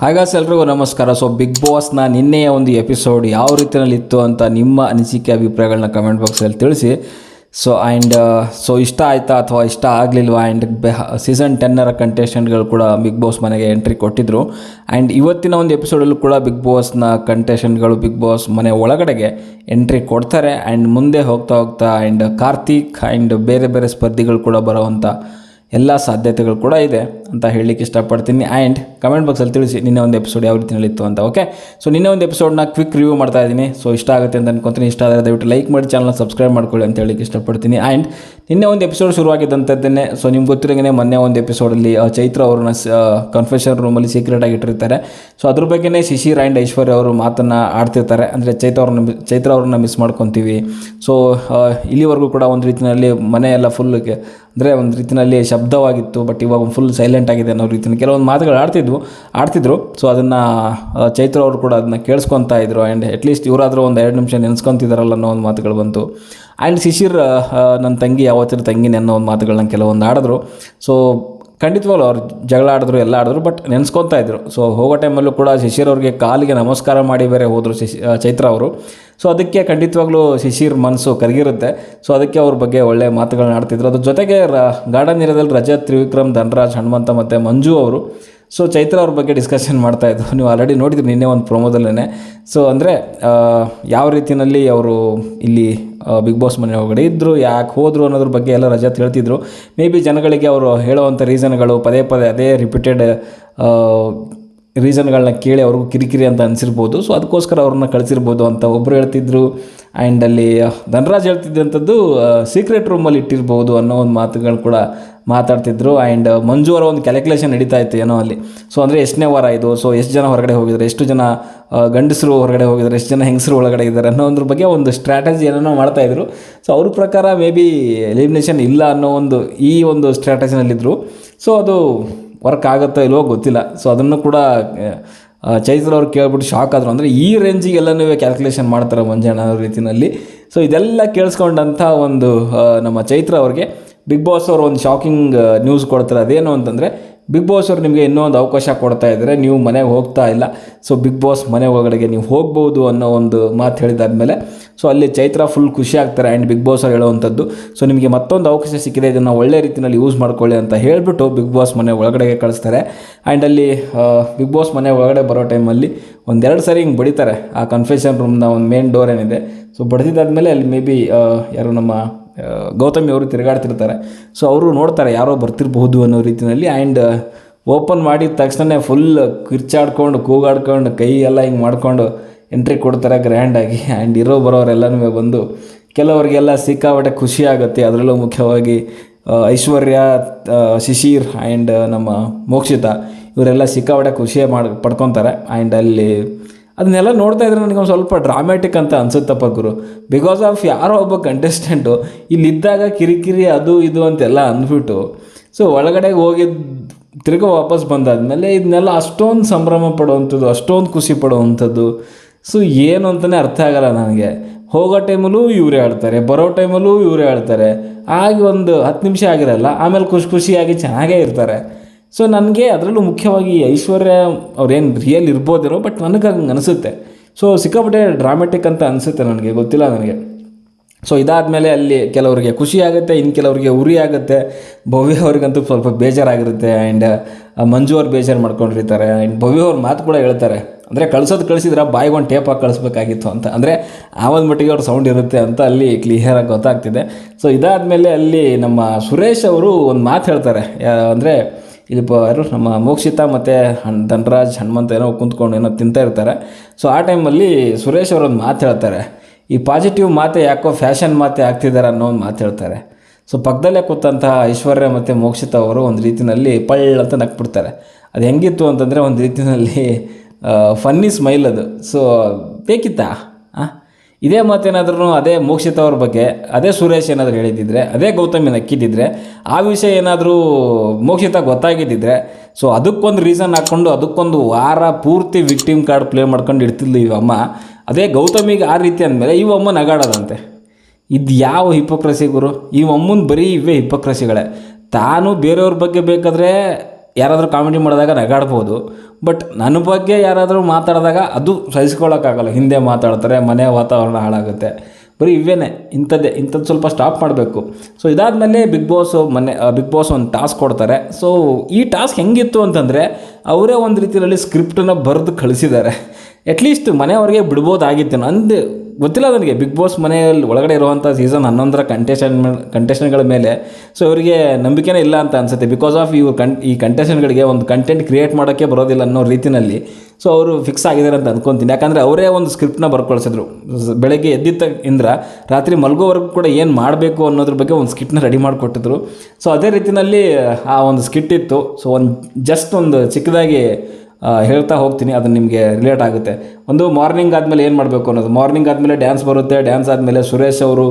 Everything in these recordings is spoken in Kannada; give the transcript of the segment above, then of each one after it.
ಹಾಗಾಸ್ ಎಲ್ರಿಗೂ ನಮಸ್ಕಾರ. ಸೊ ಬಿಗ್ ಬಾಸ್ನ ನಿನ್ನೆಯ ಒಂದು ಎಪಿಸೋಡ್ ಯಾವ ರೀತಿಯಲ್ಲಿತ್ತು ಅಂತ ನಿಮ್ಮ ಅನಿಸಿಕೆ, ಅಭಿಪ್ರಾಯಗಳನ್ನ ಕಮೆಂಟ್ ಬಾಕ್ಸಲ್ಲಿ ತಿಳಿಸಿ. ಸೊ ಆ್ಯಂಡ್ ಸೊ ಇಷ್ಟ ಆಯಿತಾ ಅಥವಾ ಇಷ್ಟ ಆಗಲಿಲ್ವಾ? ಆ್ಯಂಡ್ ಸೀಸನ್ ಟೆನ್ನರ ಕಂಟೆಸ್ಟೆಂಟ್ಗಳು ಕೂಡ ಬಿಗ್ ಬಾಸ್ ಮನೆಗೆ ಎಂಟ್ರಿ ಕೊಟ್ಟಿದ್ದರು ಆ್ಯಂಡ್ ಇವತ್ತಿನ ಒಂದು ಎಪಿಸೋಡಲ್ಲೂ ಕೂಡ ಬಿಗ್ ಬಾಸ್ನ ಕಂಟೆಸ್ಟೆಂಟ್ಗಳು ಬಿಗ್ ಬಾಸ್ ಮನೆ ಒಳಗಡೆಗೆ ಎಂಟ್ರಿ ಕೊಡ್ತಾರೆ. ಆ್ಯಂಡ್ ಮುಂದೆ ಹೋಗ್ತಾ ಹೋಗ್ತಾ ಆ್ಯಂಡ್ ಕಾರ್ತಿಕ್ ಆ್ಯಂಡ್ ಬೇರೆ ಬೇರೆ ಸ್ಪರ್ಧಿಗಳು ಕೂಡ ಬರೋವಂಥ ಎಲ್ಲ ಸಾಧ್ಯತೆಗಳು ಕೂಡ ಇದೆ ಅಂತ ಹೇಳಲಿಕ್ಕೆ ಇಷ್ಟಪಡ್ತೀನಿ. ಆ್ಯಂಡ್ ಕಮೆಂಟ್ ಬಾಕ್ಸಲ್ಲಿ ತಿಳಿಸಿ ನಿನ್ನೆ ಒಂದು ಎಪಿಸೋಡ್ ಯಾವ ರೀತಿ ನಡೀತು ಅಂತ ಓಕೆ ಸೊ ನಿನ್ನೆ ಒಂದು ಎಪಿಸೋಡ್ನ ಕ್ವಿಕ್ ರಿವ್ಯೂ ಮಾಡ್ತಾ ಇದ್ದೀನಿ. ಸೊ ಇಷ್ಟ ಆಗುತ್ತೆ ಅಂತ ಅನ್ಕೊತೀನಿ. ಇಷ್ಟ ಆದರೆ ದಯವಿಟ್ಟು ಲೈಕ್ ಮಾಡಿ ಚಾನಲ್ನ ಸಬ್ಸ್ಕ್ರೈಬ್ ಮಾಡ್ಕೊಳ್ಳಿ ಅಂತ ಹೇಳಿಕ್ಕೆ ಇಷ್ಟಪಡ್ತೀನಿ. ಆ್ಯಂಡ್ ನಿನ್ನೆ ಒಂದು ಎಪಿಸೋಡ್ ಶುರುವಾಗಿದ್ದಂಥದ್ದನ್ನೇ ಸೊ ನಿಮ್ಗೆ ಗೊತ್ತಿರೋಂಗೆ ಮೊನ್ನೆ ಒಂದು ಎಪಿಸೋಡಲ್ಲಿ ಚೈತ್ರ ಅವ್ರನ್ನ ಕನ್ಫೆಷನ್ ರೂಮಲ್ಲಿ ಸೀಕ್ರೆಟ್ ಇಟ್ಟಿರ್ತಾರೆ. ಸೊ ಅದ್ರ ಬಗ್ಗೆನೇ ಶಿಶಿರ್ ಆ್ಯಂಡ್ ಐಶ್ವರ್ಯ ಅವರು ಮಾತನ್ನು ಆಡ್ತಿರ್ತಾರೆ. ಅಂದರೆ ಚೈತ್ರ ಅವ್ರನ್ನ ಚೈತ್ರ ಅವ್ರನ್ನ ಮಿಸ್ ಮಾಡ್ಕೊತೀವಿ. ಸೊ ಇಲ್ಲಿವರೆಗೂ ಕೂಡ ಒಂದು ರೀತಿಯಲ್ಲಿ ಮನೆ ಎಲ್ಲ ಫುಲ್ ಅಂದರೆ ಒಂದು ರೀತಿಯಲ್ಲಿ ಶಬ್ದವಾಗಿತ್ತು ಬಟ್ ಇವಾಗ ಫುಲ್ ಸೈಲೆಂಟ್ ಆಗಿದೆ ಅನ್ನೋ ರೀತಿಯಲ್ಲಿ ಕೆಲವೊಂದು ಮಾತುಗಳು ಆಡ್ತಿದ್ವು, ಆಡ್ತಿದ್ರು. ಸೊ ಅದನ್ನು ಚೈತ್ರ ಅವರು ಕೂಡ ಅದನ್ನ ಕೇಳಿಸ್ಕೊತಾ ಇದ್ರು. ಆ್ಯಂಡ್ ಅಟ್ಲೀಸ್ಟ್ ಇವರಾದರೂ ಒಂದು ಎರಡು ನಿಮಿಷ ನೆನೆಸ್ಕೊತಿದಾರಲ್ಲ ಅನ್ನೋ ಒಂದು ಮಾತುಗಳು ಬಂತು. ಆ್ಯಂಡ್ ಶಿಶಿರ್ ನನ್ನ ತಂಗಿ, ಯಾವತ್ತಿರ ತಂಗಿನೇ ಅನ್ನೋ ಒಂದು ಮಾತುಗಳನ್ನ ಕೆಲವೊಂದು ಆಡಿದ್ರು. ಸೊ ಖಂಡಿತವಾಗ್ಲೂ ಅವ್ರು ಜಗಳ ಆಡಿದ್ರು, ಎಲ್ಲ ಆಡಿದ್ರು ಬಟ್ ನೆನೆಸ್ಕೊತಾ ಇದ್ರು. ಸೊ ಹೋಗೋ ಟೈಮಲ್ಲೂ ಕೂಡ ಶಿಶಿರ್ ಅವ್ರಿಗೆ ಕಾಲಿಗೆ ನಮಸ್ಕಾರ ಮಾಡಿ ಬೇರೆ ಹೋದರು ಶಿಶಿ ಚೈತ್ರ ಅವರು. ಸೊ ಅದಕ್ಕೆ ಖಂಡಿತವಾಗ್ಲೂ ಶಿಶಿರ್ ಮನಸ್ಸು ಕರಗಿರುತ್ತೆ. ಸೊ ಅದಕ್ಕೆ ಅವ್ರ ಬಗ್ಗೆ ಒಳ್ಳೆ ಮಾತುಗಳನ್ನ ಆಡ್ತಿದ್ರು. ಅದ್ರ ಜೊತೆಗೆ ರ, ಗಾರ್ಡನ್ ಏರಿಯಾದಲ್ಲಿ ರಜತ್ ತ್ರಿವಿಕ್ರಮ್, ಧನರಾಜ್, ಹನುಮಂತ ಮತ್ತು ಮಂಜು ಅವರು. ಸೊ ಚೈತ್ರ ಅವ್ರ ಬಗ್ಗೆ ಡಿಸ್ಕಷನ್ ಮಾಡ್ತಾಯಿದ್ರು ನೀವು ಆಲ್ರೆಡಿ ನೋಡಿದ್ರಿ ನಿನ್ನೆ ಒಂದು ಪ್ರೊಮೋದಲ್ಲೇ ಸೊ ಅಂದರೆ ಯಾವ ರೀತಿಯಲ್ಲಿ ಅವರು ಇಲ್ಲಿ ಬಿಗ್ ಬಾಸ್ ಮನೆ ಒಳಗಡೆ ಇದ್ದರು ಯಾಕೆ ಹೋದರು ಅನ್ನೋದ್ರ ಬಗ್ಗೆ ಎಲ್ಲ ರಜಾ ಹೇಳ್ತಿದ್ರು ಮೇ ಬಿ ಜನಗಳಿಗೆ ಅವರು ಹೇಳೋವಂಥ ರೀಸನ್ಗಳು ಪದೇ ಪದೇ ಅದೇ ರಿಪೀಟೆಡ್ ರೀಸನ್ಗಳನ್ನ ಕೇಳಿ ಅವ್ರಿಗೂ ಕಿರಿಕಿರಿ ಅಂತ ಅನಿಸಿರ್ಬೋದು. ಸೊ ಅದಕ್ಕೋಸ್ಕರ ಅವ್ರನ್ನ ಕಳಿಸಿರ್ಬೋದು ಅಂತ ಒಬ್ಬರು ಹೇಳ್ತಿದ್ರು. ಆ್ಯಂಡ್ ಅಲ್ಲಿ ಧನರಾಜ್ ಹೇಳ್ತಿದ್ದಂಥದ್ದು ಸೀಕ್ರೆಟ್ ರೂಮಲ್ಲಿ ಇಟ್ಟಿರ್ಬೋದು ಅನ್ನೋ ಒಂದು ಮಾತುಗಳು ಕೂಡ ಮಾತಾಡ್ತಿದ್ರು. ಆ್ಯಂಡ್ ಮಂಜು ಅವರ ಒಂದು ಕ್ಯಾಲ್ಕುಲೇಷನ್ ನಡೀತಾ ಇತ್ತು ಏನೋ ಅಲ್ಲಿ. ಸೊ ಅಂದರೆ ಎಷ್ಟನೇ ವಾರ ಇದು. ಸೊ ಎಷ್ಟು ಜನ ಹೊರಗಡೆ ಹೋಗಿದ್ದಾರೆ? ಎಷ್ಟು ಜನ ಗಂಡಸರು ಹೊರಗಡೆ ಹೋಗಿದ್ದಾರೆ? ಎಷ್ಟು ಜನ ಹೆಂಗಸರು ಒಳಗಡೆ ಇದ್ದಾರೆ? ಅನ್ನೋ ಒಂದ್ರ ಬಗ್ಗೆ ಒಂದು ಸ್ಟ್ರಾಟಜಿ ಏನೇನೋ ಮಾಡ್ತಾಯಿದ್ರು ಸೊ ಅವ್ರ ಪ್ರಕಾರ ಮೇ ಬಿ ಎಲಿಮಿನೇಷನ್ ಇಲ್ಲ ಅನ್ನೋ ಒಂದು ಈ ಒಂದು ಸ್ಟ್ರಾಟಜಿನಲ್ಲಿದ್ದರು ಸೊ ಅದು ವರ್ಕ್ ಆಗುತ್ತೋ ಇಲ್ವೋ ಗೊತ್ತಿಲ್ಲ. ಸೊ ಅದನ್ನು ಕೂಡ ಚೈತ್ರ ಅವ್ರು ಕೇಳ್ಬಿಟ್ಟು ಶಾಕ್ ಆದರು. ಅಂದರೆ ಈ ರೇಂಜಿಗೆಲ್ಲನೂ ಕ್ಯಾಲ್ಕುಲೇಷನ್ ಮಾಡ್ತಾರೆ ಮಂಜಣ್ಣ ಅನ್ನೋ ರೀತಿಯಲ್ಲಿ ಸೊ ಇದೆಲ್ಲ ಕೇಳಿಸ್ಕೊಂಡಂಥ ಒಂದು ನಮ್ಮ ಚೈತ್ರ ಅವ್ರಿಗೆ ಬಿಗ್ ಬಾಸ್ ಅವರು ಒಂದು ಶಾಕಿಂಗ್ ನ್ಯೂಸ್ ಕೊಡ್ತಾರೆ. ಅದೇನು ಅಂತಂದರೆ ಬಿಗ್ ಬಾಸ್ ಅವರು ನಿಮಗೆ ಇನ್ನೊಂದು ಅವಕಾಶ ಕೊಡ್ತಾ ಇದ್ದಾರೆ. ನೀವು ಮನೆಗೆ ಹೋಗ್ತಾ ಇಲ್ಲ. ಸೊ ಬಿಗ್ ಬಾಸ್ ಮನೆ ಒಳಗಡೆಗೆ ನೀವು ಹೋಗ್ಬೋದು ಅನ್ನೋ ಒಂದು ಮಾತು ಹೇಳಿದಾದ್ಮೇಲೆ ಸೊ ಅಲ್ಲಿ ಚೈತ್ರ ಫುಲ್ ಖುಷಿ ಆಗ್ತಾರೆ ಆ್ಯಂಡ್ ಬಿಗ್ ಬಾಸ್ ಅವ್ರು ಹೇಳುವಂಥದ್ದು. ಸೊ ನಿಮಗೆ ಮತ್ತೊಂದು ಅವಕಾಶ ಸಿಕ್ಕಿದೆ. ಇದನ್ನು ಒಳ್ಳೆ ರೀತಿಯಲ್ಲಿ ಯೂಸ್ ಮಾಡ್ಕೊಳ್ಳಿ ಅಂತ ಹೇಳಿಬಿಟ್ಟು ಬಿಗ್ ಬಾಸ್ ಮನೆ ಒಳಗಡೆಗೆ ಕಳಿಸ್ತಾರೆ. ಆ್ಯಂಡ್ ಅಲ್ಲಿ ಬಿಗ್ ಬಾಸ್ ಮನೆ ಒಳಗಡೆ ಬರೋ ಟೈಮಲ್ಲಿ ಒಂದೆರಡು ಸಾರಿ ಹಿಂಗೆ ಬಡಿತಾರೆ. ಆ ಕನ್ಫೆಷನ್ ರೂಮ್ನ ಒಂದು ಮೇನ್ ಡೋರ್ ಏನಿದೆ. ಸೊ ಬಡಿದಾದ್ಮೇಲೆ ಅಲ್ಲಿ ಮೇ ಬಿ ಯಾರು ನಮ್ಮ ಗೌತಮಿ ಅವರು ತಿರುಗಾಡ್ತಿರ್ತಾರೆ. ಸೊ ಅವರು ನೋಡ್ತಾರೆ ಯಾರೋ ಬರ್ತಿರಬಹುದು ಅನ್ನೋ ರೀತಿಯಲ್ಲಿ ಆ್ಯಂಡ್ ಓಪನ್ ಮಾಡಿದ ತಕ್ಷಣ ಫುಲ್ ಕಿರ್ಚಾಡ್ಕೊಂಡು ಕೂಗಾಡ್ಕೊಂಡು ಕೈ ಎಲ್ಲ ಹಿಂಗೆ ಮಾಡ್ಕೊಂಡು ಎಂಟ್ರಿ ಕೊಡ್ತಾರೆ ಗ್ರ್ಯಾಂಡಾಗಿ ಆ್ಯಂಡ್ ಇರೋ ಬರೋರೆಲ್ಲನೂ ಬಂದು ಕೆಲವರಿಗೆಲ್ಲ ಸಿಕ್ಕಾಪಟ್ಟೆ ಖುಷಿ ಆಗುತ್ತೆ. ಅದರಲ್ಲೂ ಮುಖ್ಯವಾಗಿ ಐಶ್ವರ್ಯ ಆ, ಶಿಶಿರ್ ಆ್ಯಂಡ್ ನಮ್ಮ ಮೋಕ್ಷಿತ ಇವರೆಲ್ಲ ಸಿಕ್ಕಾಪಟ್ಟೆ ಖುಷಿ ಮಾಡಿ ಪಡ್ಕೊತಾರೆ. ಆ್ಯಂಡ್ ಅಲ್ಲಿ ಅದನ್ನೆಲ್ಲ ನೋಡ್ತಾ ಇದ್ರೆ ನನಗೆ ಒಂದು ಸ್ವಲ್ಪ ಡ್ರಾಮ್ಯಾಟಿಕ್ ಅಂತ ಅನ್ಸುತ್ತಪ್ಪ ಗುರು. ಬಿಕಾಸ್ ಆಫ್ ಯಾರೋ ಒಬ್ಬ ಕಂಟೆಸ್ಟೆಂಟು ಇಲ್ಲಿದ್ದಾಗ ಕಿರಿಕಿರಿ ಅದು ಇದು ಅಂತೆಲ್ಲ ಅಂದ್ಬಿಟ್ಟು ಸೊ ಒಳಗಡೆ ಹೋಗಿದ್ದು ತಿರ್ಗ ವಾಪಸ್ ಬಂದಾದಮೇಲೆ ಇದನ್ನೆಲ್ಲ ಅಷ್ಟೊಂದು ಸಂಭ್ರಮ ಪಡುವಂಥದ್ದು, ಅಷ್ಟೊಂದು ಖುಷಿ ಪಡುವಂಥದ್ದು. ಸೊ ಏನು ಅಂತಲೇ ಅರ್ಥ ಆಗಲ್ಲ ನನಗೆ. ಹೋಗೋ ಟೈಮಲ್ಲೂ ಇವರೇ ಆಡ್ತಾರೆ, ಬರೋ ಟೈಮಲ್ಲೂ ಇವರೇ ಆಡ್ತಾರೆ. ಆಗಿ ಒಂದು ಹತ್ತು ನಿಮಿಷ ಆಗಿರಲ್ಲ, ಆಮೇಲೆ ಖುಷಿ ಖುಷಿಯಾಗಿ ಚೆನ್ನಾಗೇ ಇರ್ತಾರೆ. ಸೊ ನನಗೆ ಅದರಲ್ಲೂ ಮುಖ್ಯವಾಗಿ ಐಶ್ವರ್ಯ ಅವ್ರೇನು ರಿಯಲ್ ಇರ್ಬೋದಿರೋ ಬಟ್ ನನಗೆ ಹಂಗೆ ಅನಿಸುತ್ತೆ. ಸೊ ಸಿಕ್ಕಾಪಟ್ಟೆ ಡ್ರಾಮೆಟಿಕ್ ಅಂತ ಅನಿಸುತ್ತೆ ನನಗೆ, ಗೊತ್ತಿಲ್ಲ ನನಗೆ. ಸೊ ಇದಾದಮೇಲೆ ಅಲ್ಲಿ ಕೆಲವರಿಗೆ ಖುಷಿ ಆಗುತ್ತೆ ಇನ್ನು ಕೆಲವರಿಗೆ ಉರಿ ಆಗುತ್ತೆ. ಭವ್ಯ ಅವ್ರಿಗಂತೂ ಸ್ವಲ್ಪ ಬೇಜಾರಾಗಿರುತ್ತೆ ಆ್ಯಂಡ್ ಮಂಜು ಅವ್ರು ಬೇಜಾರು ಮಾಡ್ಕೊಂಡಿರ್ತಾರೆ ಆ್ಯಂಡ್ ಭವ್ಯ ಅವ್ರ ಮಾತು ಕೂಡ ಹೇಳ್ತಾರೆ. ಅಂದರೆ ಕಳ್ಸೋದು ಕಳಿಸಿದ್ರೆ ಬಾಯಿಗೆ ಒಂದು ಟೇಪ್ ಹಾಕಿ ಕಳಿಸ್ಬೇಕಾಗಿತ್ತು ಅಂತ. ಅಂದರೆ ಆ ಒಂದು ಮಟ್ಟಿಗೆ ಅವ್ರ ಸೌಂಡ್ ಇರುತ್ತೆ ಅಂತ ಅಲ್ಲಿ ಕ್ಲಿಯರಾಗಿ ಗೊತ್ತಾಗ್ತಿದೆ. ಸೊ ಇದಾದಮೇಲೆ ಅಲ್ಲಿ ನಮ್ಮ ಸುರೇಶ್ ಅವರು ಒಂದು ಮಾತು ಹೇಳ್ತಾರೆ ಅಂದರೆ ಇಲ್ಲಿ ಯಾರು? ನಮ್ಮ ಮೋಕ್ಷಿತ ಮತ್ತು ಹಣ್ ಧನರಾಜ್ ಹನುಮಂತ ಏನೋ ಕುಂತ್ಕೊಂಡು ಏನೋ ತಿಂತಾ ಇರ್ತಾರೆ. ಸೊ ಆ ಟೈಮಲ್ಲಿ ಸುರೇಶ್ ಅವರೊಂದು ಮಾತು ಹೇಳ್ತಾರೆ. ಈ ಪಾಸಿಟಿವ್ ಮಾತೆ ಯಾಕೋ ಫ್ಯಾಷನ್ ಮಾತೆ ಆಗ್ತಿದ್ದಾರೆ ಅನ್ನೋ ಒಂದು ಮಾತು ಹೇಳ್ತಾರೆ. ಸೊ ಪಕ್ಕದಲ್ಲೇ ಕೂತಂತಹ ಐಶ್ವರ್ಯ ಮತ್ತು ಮೋಕ್ಷಿತ ಅವರು ಒಂದು ರೀತಿಯಲ್ಲಿ ಪಳ್ಳ ಅಂತ ನಕ್ಬಿಡ್ತಾರೆ. ಅದು ಹೆಂಗಿತ್ತು ಅಂತಂದರೆ ಒಂದು ರೀತಿಯಲ್ಲಿ ಫನ್ನಿ ಸ್ಮೈಲ್ ಅದು. ಸೊ ಬೇಕಿತ್ತಾ? ಇದೇ ಮಾತೇನಾದ್ರೂ ಅದೇ ಮೋಕ್ಷಿತ ಅವ್ರ ಬಗ್ಗೆ, ಅದೇ ಸುರೇಶ್ ಏನಾದರೂ ಹೇಳಿದ್ದಿದ್ರೆ, ಅದೇ ಗೌತಮಿ ನಕ್ಕಿದ್ದಿದ್ರೆ, ಆ ವಿಷಯ ಏನಾದರೂ ಮೋಕ್ಷಿತ ಗೊತ್ತಾಗಿದ್ದಿದ್ರೆ ಸೊ ಅದಕ್ಕೊಂದು ರೀಸನ್ ಹಾಕ್ಕೊಂಡು ಅದಕ್ಕೊಂದು ವಾರ ಪೂರ್ತಿ ವಿಕ್ಟಿಮ್ ಕಾರ್ಡ್ ಪ್ಲೇ ಮಾಡ್ಕೊಂಡು ಇಡ್ತಿದ್ಲು ಇವಮ್ಮ ಅದೇ ಗೌತಮಿಗೆ ಆ ರೀತಿ ಅಂದಮೇಲೆ ಇವಮ್ಮ ನಗಾಡೋದಂತೆ. ಇದು ಯಾವ ಹಿಪೋಕ್ರಸಿ ಗುರು? ಇವಮ್ಮನ ಬರೀ ಇವೇ ಹಿಪೋಕ್ರಸಿಗಳೇ ತಾನು ಬೇರೆಯವ್ರ ಬಗ್ಗೆ ಬೇಕಾದರೆ ಯಾರಾದರೂ ಕಾಮಿಡಿ ಮಾಡಿದಾಗ ನಗಾಡ್ಬೋದು. ಬಟ್ ನನ್ನ ಬಗ್ಗೆ ಯಾರಾದರೂ ಮಾತಾಡಿದಾಗ ಅದು ಸಹಿಸ್ಕೊಳ್ಳೋಕ್ಕಾಗಲ್ಲ. ಹಿಂದೆ ಮಾತಾಡ್ತಾರೆ, ಮನೆ ವಾತಾವರಣ ಹಾಳಾಗುತ್ತೆ. ಬರೀ ಇವೇನೆ ಇಂಥದ್ದೇ ಇಂಥದ್ದು ಸ್ವಲ್ಪ ಸ್ಟಾಪ್ ಮಾಡಬೇಕು. ಸೊ ಇದಾದಮೇಲೆ ಬಿಗ್ ಬಾಸ್ ಮನೆ ಬಿಗ್ ಬಾಸ್ ಒಂದು ಟಾಸ್ಕ್ ಕೊಡ್ತಾರೆ. ಸೊ ಈ ಟಾಸ್ಕ್ ಹೆಂಗಿತ್ತು ಅಂತಂದರೆ, ಅವರೇ ಒಂದು ರೀತಿಯಲ್ಲಿ ಸ್ಕ್ರಿಪ್ಟನ್ನು ಬರೆದು ಕಳಿಸಿದ್ದಾರೆ. ಅಟ್ಲೀಸ್ಟ್ ಮನೆಯವ್ರಿಗೆ ಬಿಡ್ಬೋದಾಗಿತ್ತು. ನಂದು ಗೊತ್ತಿಲ್ಲ ನನಗೆ ಬಿಗ್ ಬಾಸ್ ಮನೆಯಲ್ಲಿ ಒಳಗಡೆ ಇರುವಂಥ ಸೀಸನ್ ಹನ್ನೊಂದರ ಕಂಟೆಷನ್ ಕಂಟೆಷನ್ಗಳ ಮೇಲೆ. ಸೊ ಇವರಿಗೆ ನಂಬಿಕೆನೇ ಇಲ್ಲ ಅಂತ ಅನಿಸುತ್ತೆ. ಬಿಕಾಸ್ ಆಫ್ ಇವ್ರು ಕಂ ಈ ಕಂಟೆಷನ್ಗಳಿಗೆ ಒಂದು ಕಂಟೆಂಟ್ ಕ್ರಿಯೇಟ್ ಮಾಡೋಕ್ಕೆ ಬರೋದಿಲ್ಲ ಅನ್ನೋ ರೀತಿಯಲ್ಲಿ ಸೊ ಅವರು ಫಿಕ್ಸ್ ಆಗಿದ್ದಾರೆ ಅಂತ ಅಂದ್ಕೊತೀನಿ ಯಾಕಂದರೆ ಅವರೇ ಒಂದು ಸ್ಕ್ರಿಪ್ಟ್ನ ಬರ್ಕೊಳ್ಸಿದ್ರು. ಬೆಳಗ್ಗೆ ಎದ್ದಿದ್ದ ಇಂದ್ರ ರಾತ್ರಿ ಮಲಗೋವರೆಗೂ ಕೂಡ ಏನು ಮಾಡಬೇಕು ಅನ್ನೋದ್ರ ಬಗ್ಗೆ ಒಂದು ಸ್ಕಿಟ್ನ ರೆಡಿ ಮಾಡಿಕೊಟ್ಟಿದ್ರು. ಸೊ ಅದೇ ರೀತಿಯಲ್ಲಿ ಆ ಒಂದು ಸ್ಕಿಟ್ ಇತ್ತು. ಸೊ ಒಂದು ಜಸ್ಟ್ ಒಂದು ಚಿಕ್ಕದಾಗಿ ಹೇಳ್ತಾ ಹೋಗ್ತೀನಿ. ಅದು ನಿಮಗೆ ರಿಲೇಟ್ ಆಗುತ್ತೆ. ಒಂದು ಮಾರ್ನಿಂಗ್ ಆದಮೇಲೆ ಏನು ಮಾಡಬೇಕು ಅನ್ನೋದು? ಮಾರ್ನಿಂಗ್ ಆದಮೇಲೆ ಡ್ಯಾನ್ಸ್ ಬರುತ್ತೆ ಡ್ಯಾನ್ಸ್ ಆದಮೇಲೆ ಸುರೇಶ್ ಅವರು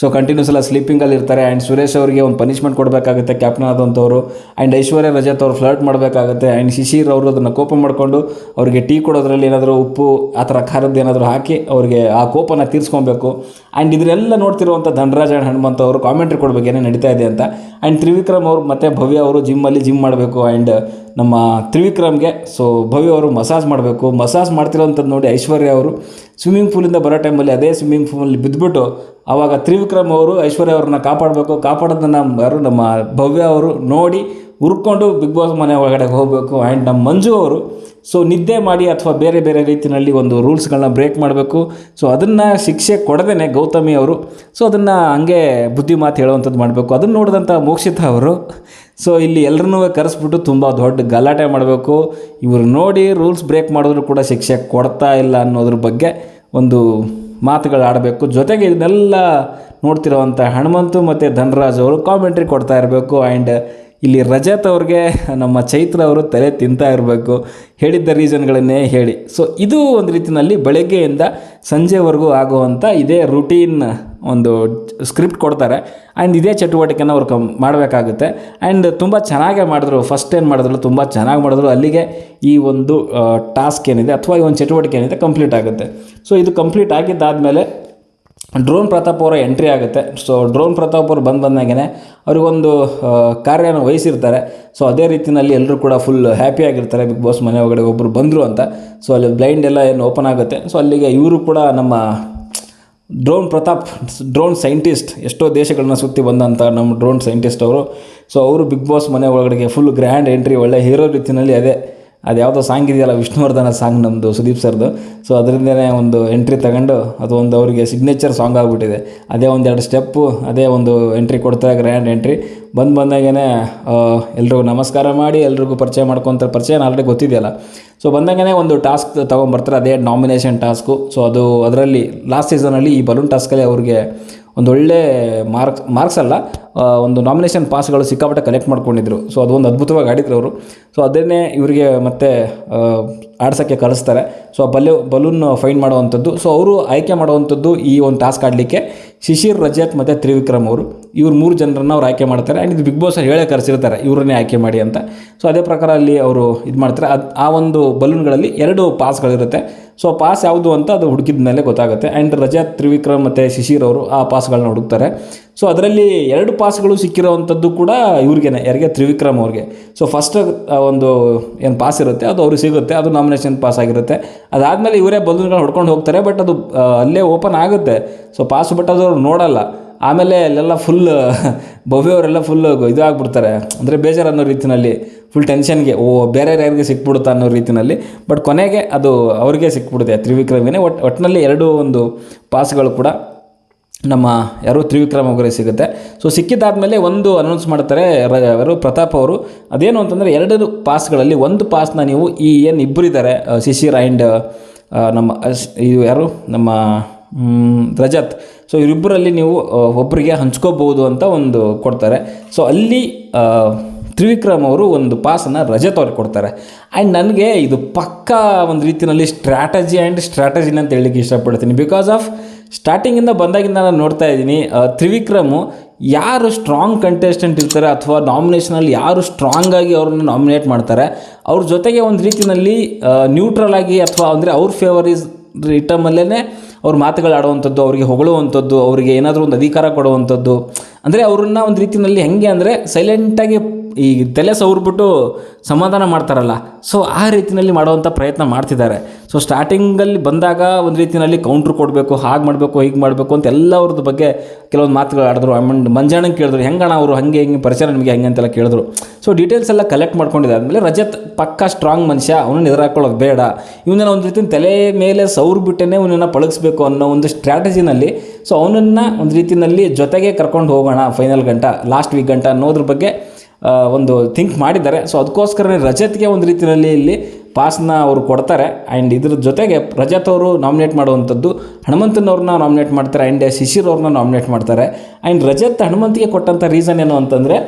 ಸೊ ಕಂಟಿನ್ಯೂಸ್ ಎಲ್ಲ ಸ್ಲೀಪಿಂಗಲ್ಲಿ ಇರ್ತಾರೆ ಆ್ಯಂಡ್ ಸುರೇಶ್ ಅವರಿಗೆ ಒಂದು ಪನಿಷ್ಮೆಂಟ್ ಕೊಡಬೇಕಾಗುತ್ತೆ ಕ್ಯಾಪ್ಟನ್ ಆದಂಥವ್ರು ಆ್ಯಂಡ್ ಐಶ್ವರ್ಯ ರಜತ್ ಅವರು ಫ್ಲರ್ಟ್ ಮಾಡಬೇಕಾಗುತ್ತೆ ಆ್ಯಂಡ್ ಶಿಶಿರ್ ಅವರು ಅದನ್ನು ಕೋಪ ಮಾಡಿಕೊಂಡು ಅವರಿಗೆ ಟೀ ಕೊಡೋದ್ರಲ್ಲಿ ಏನಾದರೂ ಉಪ್ಪು, ಆ ಥರ ಖಾರದ್ದು ಏನಾದರೂ ಹಾಕಿ ಅವರಿಗೆ ಆ ಕೋಪನ ತೀರಿಸ್ಕೊಬೇಕು ಆ್ಯಂಡ್ ಇದನ್ನೆಲ್ಲ ನೋಡ್ತಿರುವಂಥ ಧನರಾಜ್ ಆ್ಯಂಡ್ ಹನುಮಂತ ಅವರು ಕಾಮೆಂಟ್ರಿ ಕೊಡಬೇಕು, ಏನೇ ನಡೀತಾ ಇದೆ ಅಂತ. ಆ್ಯಂಡ್ ತ್ರಿವಿಕ್ರಮ್ ಅವರು ಮತ್ತು ಭವ್ಯ ಅವರು ಜಿಮ್ಮಲ್ಲಿ ಜಿಮ್ ಮಾಡಬೇಕು ಆ್ಯಂಡ್ ನಮ್ಮ ತ್ರಿವಿಕ್ರಮ್ಗೆ ಸೊ ಭವ್ಯ ಅವರು ಮಸಾಜ್ ಮಾಡಬೇಕು. ಮಸಾಜ್ ಮಾಡ್ತಿರೋವಂಥದ್ದು ನೋಡಿ ಐಶ್ವರ್ಯ ಅವರು ಸ್ವಿಮ್ಮಿಂಗ್ ಪೂಲಿಂದ ಬರೋ ಟೈಮಲ್ಲಿ ಅದೇ ಸ್ವಿಮ್ಮಿಂಗ್ ಪೂಲಲ್ಲಿ ಬಿದ್ದುಬಿಟ್ಟು ಆವಾಗ ತ್ರಿವಿಕ್ರಮ್ ಅವರು ಐಶ್ವರ್ಯ ಅವ್ರನ್ನ ಕಾಪಾಡಬೇಕು, ಕಾಪಾಡೋದನ್ನು ಯಾರು ನಮ್ಮ ಭವ್ಯ ಅವರು ನೋಡಿ ಹುರ್ಕೊಂಡು ಬಿಗ್ ಬಾಸ್ ಮನೆ ಒಳಗಡೆ ಹೋಗಬೇಕು ಆ್ಯಂಡ್ ನಮ್ಮ ಮಂಜು ಅವರು ಸೊ ನಿದ್ದೆ ಮಾಡಿ ಅಥವಾ ಬೇರೆ ಬೇರೆ ರೀತಿಯಲ್ಲಿ ಒಂದು ರೂಲ್ಸ್ಗಳನ್ನ ಬ್ರೇಕ್ ಮಾಡಬೇಕು. ಸೊ ಅದನ್ನು ಶಿಕ್ಷೆ ಕೊಡದೇ ಗೌತಮಿ ಅವರು. ಸೊ ಅದನ್ನು ಹಂಗೆ ಬುದ್ಧಿ ಮಾತು ಹೇಳುವಂಥದ್ದು ಮಾಡಬೇಕು. ಅದನ್ನು ನೋಡಿದಂಥ ಮೋಕ್ಷಿತ ಅವರು ಸೊ ಇಲ್ಲಿ ಎಲ್ಲರನ್ನೂ ಕರೆಸ್ಬಿಟ್ಟು ತುಂಬ ದೊಡ್ಡ ಗಲಾಟೆ ಮಾಡಬೇಕು. ಇವರು ನೋಡಿ ರೂಲ್ಸ್ ಬ್ರೇಕ್ ಮಾಡಿದ್ರು ಕೂಡ ಶಿಕ್ಷೆ ಕೊಡ್ತಾ ಇಲ್ಲ ಅನ್ನೋದ್ರ ಬಗ್ಗೆ ಒಂದು ಮಾತುಗಳು ಆಡಬೇಕು. ಜೊತೆಗೆ ಇದನ್ನೆಲ್ಲ ನೋಡ್ತಿರುವಂಥ ಹನುಮಂತು ಮತ್ತು ಧನರಾಜ್ ಅವರು ಕಾಮೆಂಟ್ರಿ ಕೊಡ್ತಾ ಇರಬೇಕು. ಆ್ಯಂಡ್ ಇಲ್ಲಿ ರಜತ್ ಅವ್ರಿಗೆ ನಮ್ಮ ಚೈತ್ರ ಅವರು ತಲೆ ತಿಂತಾ ಇರಬೇಕು ಹೇಳಿದ್ದ ರೀಸನ್ಗಳನ್ನೇ ಹೇಳಿ. ಸೊ ಇದು ಒಂದು ರೀತಿಯಲ್ಲಿ ಬೆಳಗ್ಗೆಯಿಂದ ಸಂಜೆವರೆಗೂ ಆಗುವಂಥ ಇದೇ ರುಟೀನ್ ಒಂದು ಸ್ಕ್ರಿಪ್ಟ್ ಕೊಡ್ತಾರೆ. ಆ್ಯಂಡ್ ಇದೇ ಚಟುವಟಿಕೆನ ಅವ್ರು ಕಮ್ ಮಾಡಬೇಕಾಗುತ್ತೆ. ಆ್ಯಂಡ್ ತುಂಬ ಚೆನ್ನಾಗೇ ಮಾಡಿದ್ರು. ಫಸ್ಟ್ ಏನು ಮಾಡಿದ್ರು? ತುಂಬ ಚೆನ್ನಾಗಿ ಮಾಡಿದ್ರು. ಅಲ್ಲಿಗೆ ಈ ಒಂದು ಟಾಸ್ಕ್ ಏನಿದೆ? ಅಥವಾ ಈ ಒಂದು ಚಟುವಟಿಕೆ ಏನಿದೆ? ಕಂಪ್ಲೀಟ್ ಆಗುತ್ತೆ. ಸೊ ಇದು ಕಂಪ್ಲೀಟ್ ಆಗಿದ್ದಾದಮೇಲೆ ಡ್ರೋನ್ ಪ್ರತಾಪ್ ಅವರ ಎಂಟ್ರಿ ಆಗುತ್ತೆ. ಸೊ ಡ್ರೋನ್ ಪ್ರತಾಪ್ ಅವರು ಬಂದು ಬಂದಾಗೇ ಅವ್ರಿಗೊಂದು ಕಾರ್ಯನ ವಹಿಸಿರ್ತಾರೆ. ಸೊ ಅದೇ ರೀತಿಯಲ್ಲಿ ಎಲ್ಲರೂ ಕೂಡ ಫುಲ್ ಹ್ಯಾಪಿಯಾಗಿರ್ತಾರೆ ಬಿಗ್ ಬಾಸ್ ಮನೆ ಒಳಗಡೆ ಒಬ್ಬರು ಬಂದರು ಅಂತ. ಸೊ ಅಲ್ಲಿ ಬ್ಲೈಂಡ್ ಎಲ್ಲ ಏನು ಓಪನ್ ಆಗುತ್ತೆ. ಸೊ ಅಲ್ಲಿಗೆ ಇವರು ಕೂಡ ನಮ್ಮ ಡ್ರೋನ್ ಪ್ರತಾಪ್, ಡ್ರೋನ್ ಸೈಂಟಿಸ್ಟ್ ಎಷ್ಟೋ ದೇಶಗಳನ್ನ ಸುತ್ತಿ ಬಂದಂಥ ನಮ್ಮ ಡ್ರೋನ್ ಸೈಂಟಿಸ್ಟ್ ಅವರು. ಸೊ ಅವರು ಬಿಗ್ ಬಾಸ್ ಮನೆ ಒಳಗಡೆಗೆ ಫುಲ್ ಗ್ರ್ಯಾಂಡ್ ಎಂಟ್ರಿ ಒಳ್ಳೆ ಹೀರೋ ರೀತಿಯಲ್ಲಿ ಅದೇ. ಅದು ಯಾವುದೋ ಸಾಂಗ್ ಇದೆಯಲ್ಲ ವಿಷ್ಣುವರ್ಧನ ಸಾಂಗ್ ನಮ್ಮದು ಸುದೀಪ್ ಸರ್ದು. ಸೊ ಅದರಿಂದನೇ ಒಂದು ಎಂಟ್ರಿ ತಗೊಂಡು ಅದು ಒಂದು ಅವರಿಗೆ ಸಿಗ್ನೇಚರ್ ಸಾಂಗ್ ಆಗಿಬಿಟ್ಟಿದೆ. ಅದೇ ಒಂದೆರಡು ಸ್ಟೆಪ್ಪು ಅದೇ ಒಂದು ಎಂಟ್ರಿ ಕೊಡ್ತಾ ಗ್ರ್ಯಾಂಡ್ ಎಂಟ್ರಿ ಬಂದು ಬಂದಾಗೇ ಎಲ್ರಿಗೂ ನಮಸ್ಕಾರ ಮಾಡಿ, ಎಲ್ರಿಗೂ ಪರಿಚಯ ಮಾಡ್ಕೊತಾರೆ ಪರಿಚಯ ಆಲ್ರೆಡಿ ಗೊತ್ತಿದೆಯಲ್ಲ. ಸೊ ಬಂದಾಗೇ ಒಂದು ಟಾಸ್ಕ್ ತೊಗೊಂಬರ್ತಾರೆ, ಅದೇ ನಾಮಿನೇಷನ್ ಟಾಸ್ಕು ಸೊ ಅದು ಅದರಲ್ಲಿ ಲಾಸ್ಟ್ ಸೀಸನಲ್ಲಿ ಈ ಬಲೂನ್ ಟಾಸ್ಕಲ್ಲಿ ಅವ್ರಿಗೆ ಒಂದು ಒಳ್ಳೆ ಮಾರ್ಕ್ಸ್ ಮಾರ್ಕ್ಸ್ ಅಲ್ಲ ಒಂದು ನಾಮಿನೇಷನ್ ಪಾಸ್ಗಳು ಸಿಕ್ಕಾಪಟ್ಟೆ ಕಲೆಕ್ಟ್ ಮಾಡ್ಕೊಂಡಿದ್ರು. ಸೊ ಅದೊಂದು ಅದ್ಭುತವಾಗಿ ಆಡಿದ್ರು ಅವರು. ಸೊ ಅದನ್ನೇ ಇವರಿಗೆ ಮತ್ತೆ ಆಡ್ಸೋಕ್ಕೆ ಕಲಿಸ್ತಾರೆ ಸೊ ಆ ಬಲೂನ್ ಫೈನ್ ಮಾಡುವಂಥದ್ದು. ಸೊ ಅವರು ಆಯ್ಕೆ ಮಾಡುವಂಥದ್ದು ಈ ಒಂದು ಟಾಸ್ಕ್ ಆಡಲಿಕ್ಕೆ ಶಿಶಿರ್, ರಜತ್ ಮತ್ತು ತ್ರಿವಿಕ್ರಮ್ ಅವರು. ಇವ್ರು ಮೂರು ಜನರನ್ನು ಅವ್ರು ಆಯ್ಕೆ ಮಾಡ್ತಾರೆ. ಆ್ಯಂಡ್ ಇದು ಬಿಗ್ ಬಾಸ್ ಹೇಳೇ ಕರೆಸಿರ್ತಾರೆ, ಇವರನ್ನೇ ಆಯ್ಕೆ ಮಾಡಿ ಅಂತ. ಸೊ ಅದೇ ಪ್ರಕಾರ ಅಲ್ಲಿ ಅವರು ಇದು ಮಾಡ್ತಾರೆ. ಅದು, ಆ ಒಂದು ಬಲೂನ್ಗಳಲ್ಲಿ ಎರಡು ಪಾಸ್ಗಳಿರುತ್ತೆ ಸೊ ಪಾಸ್ ಯಾವುದು ಅಂತ ಅದು ಹುಡುಕಿದ ಮೇಲೆ ಗೊತ್ತಾಗುತ್ತೆ. ಆ್ಯಂಡ್ ರಜಾ ತ್ರಿವಿಕ್ರಮ್ ಮತ್ತು ಶಿಶಿರ್ ಅವರು ಆ ಪಾಸ್ಗಳನ್ನ ಹುಡುಕ್ತಾರೆ. ಸೊ ಅದರಲ್ಲಿ ಎರಡು ಪಾಸ್ಗಳು ಸಿಕ್ಕಿರೋವಂಥದ್ದು ಕೂಡ ಇವ್ರಿಗೇನೆ, ಯಾರಿಗೆ? ತ್ರಿವಿಕ್ರಮ್ ಅವ್ರಿಗೆ. ಸೊ ಫಸ್ಟ್ ಒಂದು ಏನು ಪಾಸ್ ಇರುತ್ತೆ, ಅದು ಅವ್ರಿಗೆ ಸಿಗುತ್ತೆ, ಅದು ನಾಮಿನೇಷನ್ ಪಾಸ್ ಆಗಿರುತ್ತೆ. ಅದಾದಮೇಲೆ ಇವರೇ ಬಲೂನ್ಗಳನ್ನ ಹೊಡ್ಕೊಂಡು ಹೋಗ್ತಾರೆ ಬಟ್ ಅದು ಅಲ್ಲೇ ಓಪನ್ ಆಗುತ್ತೆ. ಸೊ ಪಾಸ್ ಬಟ್ ಅದು ಅವ್ರು ನೋಡಲ್ಲ. ಆಮೇಲೆ ಅಲ್ಲೆಲ್ಲ ಫುಲ್ ಭವ್ಯವರೆಲ್ಲ ಫುಲ್ ಇದು ಆಗ್ಬಿಡ್ತಾರೆ ಅಂದರೆ ಬೇಜಾರು ಅನ್ನೋ ರೀತಿಯಲ್ಲಿ ಫುಲ್ ಟೆನ್ಷನ್ಗೆ ಓ, ಬೇರೆ ಯಾರಿಗೆ ಸಿಕ್ಬಿಡುತ್ತಾ ಅನ್ನೋ ರೀತಿಯಲ್ಲಿ ಬಟ್ ಕೊನೆಗೆ ಅದು ಅವ್ರಿಗೆ ಸಿಕ್ಬಿಡುತ್ತೆ ತ್ರಿವಿಕ್ರಮ್ಗೆ ಒಟ್ ಒಟ್ಟಿನಲ್ಲಿ ಎರಡು ಒಂದು ಪಾಸ್ಗಳು ಕೂಡ ನಮ್ಮ ಯಾರು ತ್ರಿವಿಕ್ರಮ ಅವರಿಗೆ ಸಿಗುತ್ತೆ. ಸೊ ಸಿಕ್ಕಿದ್ದಾದಮೇಲೆ ಒಂದು ಅನೌನ್ಸ್ ಮಾಡ್ತಾರೆ ಯಾರು ಪ್ರತಾಪ್ ಅವರು. ಅದೇನು ಅಂತಂದರೆ ಎರಡು ಪಾಸ್ಗಳಲ್ಲಿ ಒಂದು ಪಾಸ್ನ ನೀವು ಈ ಏನು ಇಬ್ಬರಿದ್ದಾರೆ ಶಿಶಿರ್ ಆ್ಯಂಡ್ ನಮ್ಮ ಇದು ಯಾರು, ನಮ್ಮ ರಜತ್. ಸೊ ಇವರಿಬ್ಬರಲ್ಲಿ ನೀವು ಒಬ್ಬರಿಗೆ ಹಂಚ್ಕೋಬೋದು ಅಂತ ಒಂದು ಕೊಡ್ತಾರೆ. ಸೊ ಅಲ್ಲಿ ತ್ರಿವಿಕ್ರಮ್ ಅವರು ಒಂದು ಪಾಸನ್ನು ರಜತ್ ಅವ್ರಿಗೆ ಕೊಡ್ತಾರೆ. ಆ್ಯಂಡ್ ನನಗೆ ಇದು ಪಕ್ಕಾ ಒಂದು ರೀತಿಯಲ್ಲಿ ಸ್ಟ್ರಾಟಜಿ ಆ್ಯಂಡ್ ಸ್ಟ್ರಾಟಜಿನ ಅಂತ ಹೇಳಲಿಕ್ಕೆ ಇಷ್ಟಪಡ್ತೀನಿ. ಬಿಕಾಸ್ ಆಫ್ ಸ್ಟಾರ್ಟಿಂಗಿಂದ ಬಂದಾಗಿಂದ ನಾನು ನೋಡ್ತಾ ಇದ್ದೀನಿ ತ್ರಿವಿಕ್ರಮು ಯಾರು ಸ್ಟ್ರಾಂಗ್ ಕಂಟೆಸ್ಟೆಂಟ್ ಇರ್ತಾರೆ ಅಥವಾ ನಾಮಿನೇಷನಲ್ಲಿ ಯಾರು ಸ್ಟ್ರಾಂಗ್ ಆಗಿ ಅವ್ರನ್ನ ನಾಮಿನೇಟ್ ಮಾಡ್ತಾರೆ, ಅವ್ರ ಜೊತೆಗೆ ಒಂದು ರೀತಿಯಲ್ಲಿ ನ್ಯೂಟ್ರಲ್ ಆಗಿ ಅಥವಾ ಅಂದರೆ ಅವ್ರ ಫೇವರ್ ಇಸ್ ರಿಟಮಲ್ಲೇ ಅವ್ರ ಮಾತುಗಳು ಆಡುವಂಥದ್ದು, ಅವರಿಗೆ ಹೊಗಳುವಂಥದ್ದು, ಅವರಿಗೆ ಏನಾದರೂ ಒಂದು ಅಧಿಕಾರ ಕೊಡುವಂಥದ್ದು. ಅಂದರೆ ಅವ್ರನ್ನ ಒಂದು ರೀತಿಯಲ್ಲಿ ಹೆಂಗೆ ಅಂದರೆ ಸೈಲೆಂಟಾಗಿ ಈ ತಲೆ ಸವ್ರಿಬಿಟ್ಟು ಸಮಾಧಾನ ಮಾಡ್ತಾರಲ್ಲ. ಸೊ ಆ ರೀತಿಯಲ್ಲಿ ಮಾಡುವಂಥ ಪ್ರಯತ್ನ ಮಾಡ್ತಿದ್ದಾರೆ. ಸೊ ಸ್ಟಾರ್ಟಿಂಗಲ್ಲಿ ಬಂದಾಗ ಒಂದು ರೀತಿಯಲ್ಲಿ ಕೌಂಟ್ರ್ ಕೊಡಬೇಕು, ಹಾಗೆ ಮಾಡಬೇಕು, ಹೀಗೆ ಮಾಡಬೇಕು ಅಂತ ಎಲ್ಲ ಅವ್ರದ್ದು ಬಗ್ಗೆ ಕೆಲವೊಂದು ಮಾತುಗಳು ಆಡಿದ್ರು. ಆಮೇಲೆ ಮಂಜಾಣಂಗೆ ಕೇಳಿದ್ರು ಹೆಂಗಣ ಅವರು ಹಾಗೆ ಹಿಂಗೆ ಪರಿಚಯ ನಿಮಗೆ ಹೆಂಗೆ ಅಂತೆಲ್ಲ ಕೇಳಿದ್ರು. ಸೊ ಡೀಟೇಲ್ಸ್ ಎಲ್ಲ ಕಲೆಕ್ಟ್ ಮಾಡ್ಕೊಂಡಿದ್ದೆ ಆದಮೇಲೆ ರಜತ್ ಪಕ್ಕ ಸ್ಟ್ರಾಂಗ್ ಮನುಷ್ಯ ಅವನನ್ನು ಎದುರಾಕೊಳ್ಳೋದು ಬೇಡ. ಇವನ್ನ ಒಂದು ರೀತಿ ತಲೆ ಮೇಲೆ ಸೌರ್ ಬಿಟ್ಟೇ ಇವನನ್ನು ಪಳಗಿಸ್ಬೇಕು ಅನ್ನೋ ಒಂದು ಸ್ಟ್ರಾಟಜಿನಲ್ಲಿ ಸೊ ಅವನನ್ನು ಒಂದು ರೀತಿಯಲ್ಲಿ ಜೊತೆಗೆ ಕರ್ಕೊಂಡು ಹೋಗೋಣ ಫೈನಲ್ ಗಂಟ ಲಾಸ್ಟ್ ವೀಕ್ ಗಂಟ ಅನ್ನೋದ್ರ ಬಗ್ಗೆ ಒಂದು ಥಿಂಕ್ ಮಾಡಿದ್ದಾರೆ. ಸೊ ಅದಕ್ಕೋಸ್ಕರನೇ ರಜತ್ಗೆ ಒಂದು ರೀತಿಯಲ್ಲಿ ಇಲ್ಲಿ ಪಾಸ್ನ ಅವರು ಕೊಡ್ತಾರೆ. ಆ್ಯಂಡ್ ಇದ್ರ ಜೊತೆಗೆ ರಜತ್ ಅವರು ನಾಮಿನೇಟ್ ಮಾಡುವಂಥದ್ದು ಹನುಮಂತನವ್ರನ್ನ ನಾಮಿನೇಟ್ ಮಾಡ್ತಾರೆ ಆ್ಯಂಡ್ ಶಿಶಿರ್ ಅವ್ರನ್ನ ನಾಮಿನೇಟ್ ಮಾಡ್ತಾರೆ. ಆ್ಯಂಡ್ ರಜತ್ ಹನುಮಂತಿಗೆ ಕೊಟ್ಟಂಥ ರೀಸನ್ ಏನು ಅಂತಂದರೆ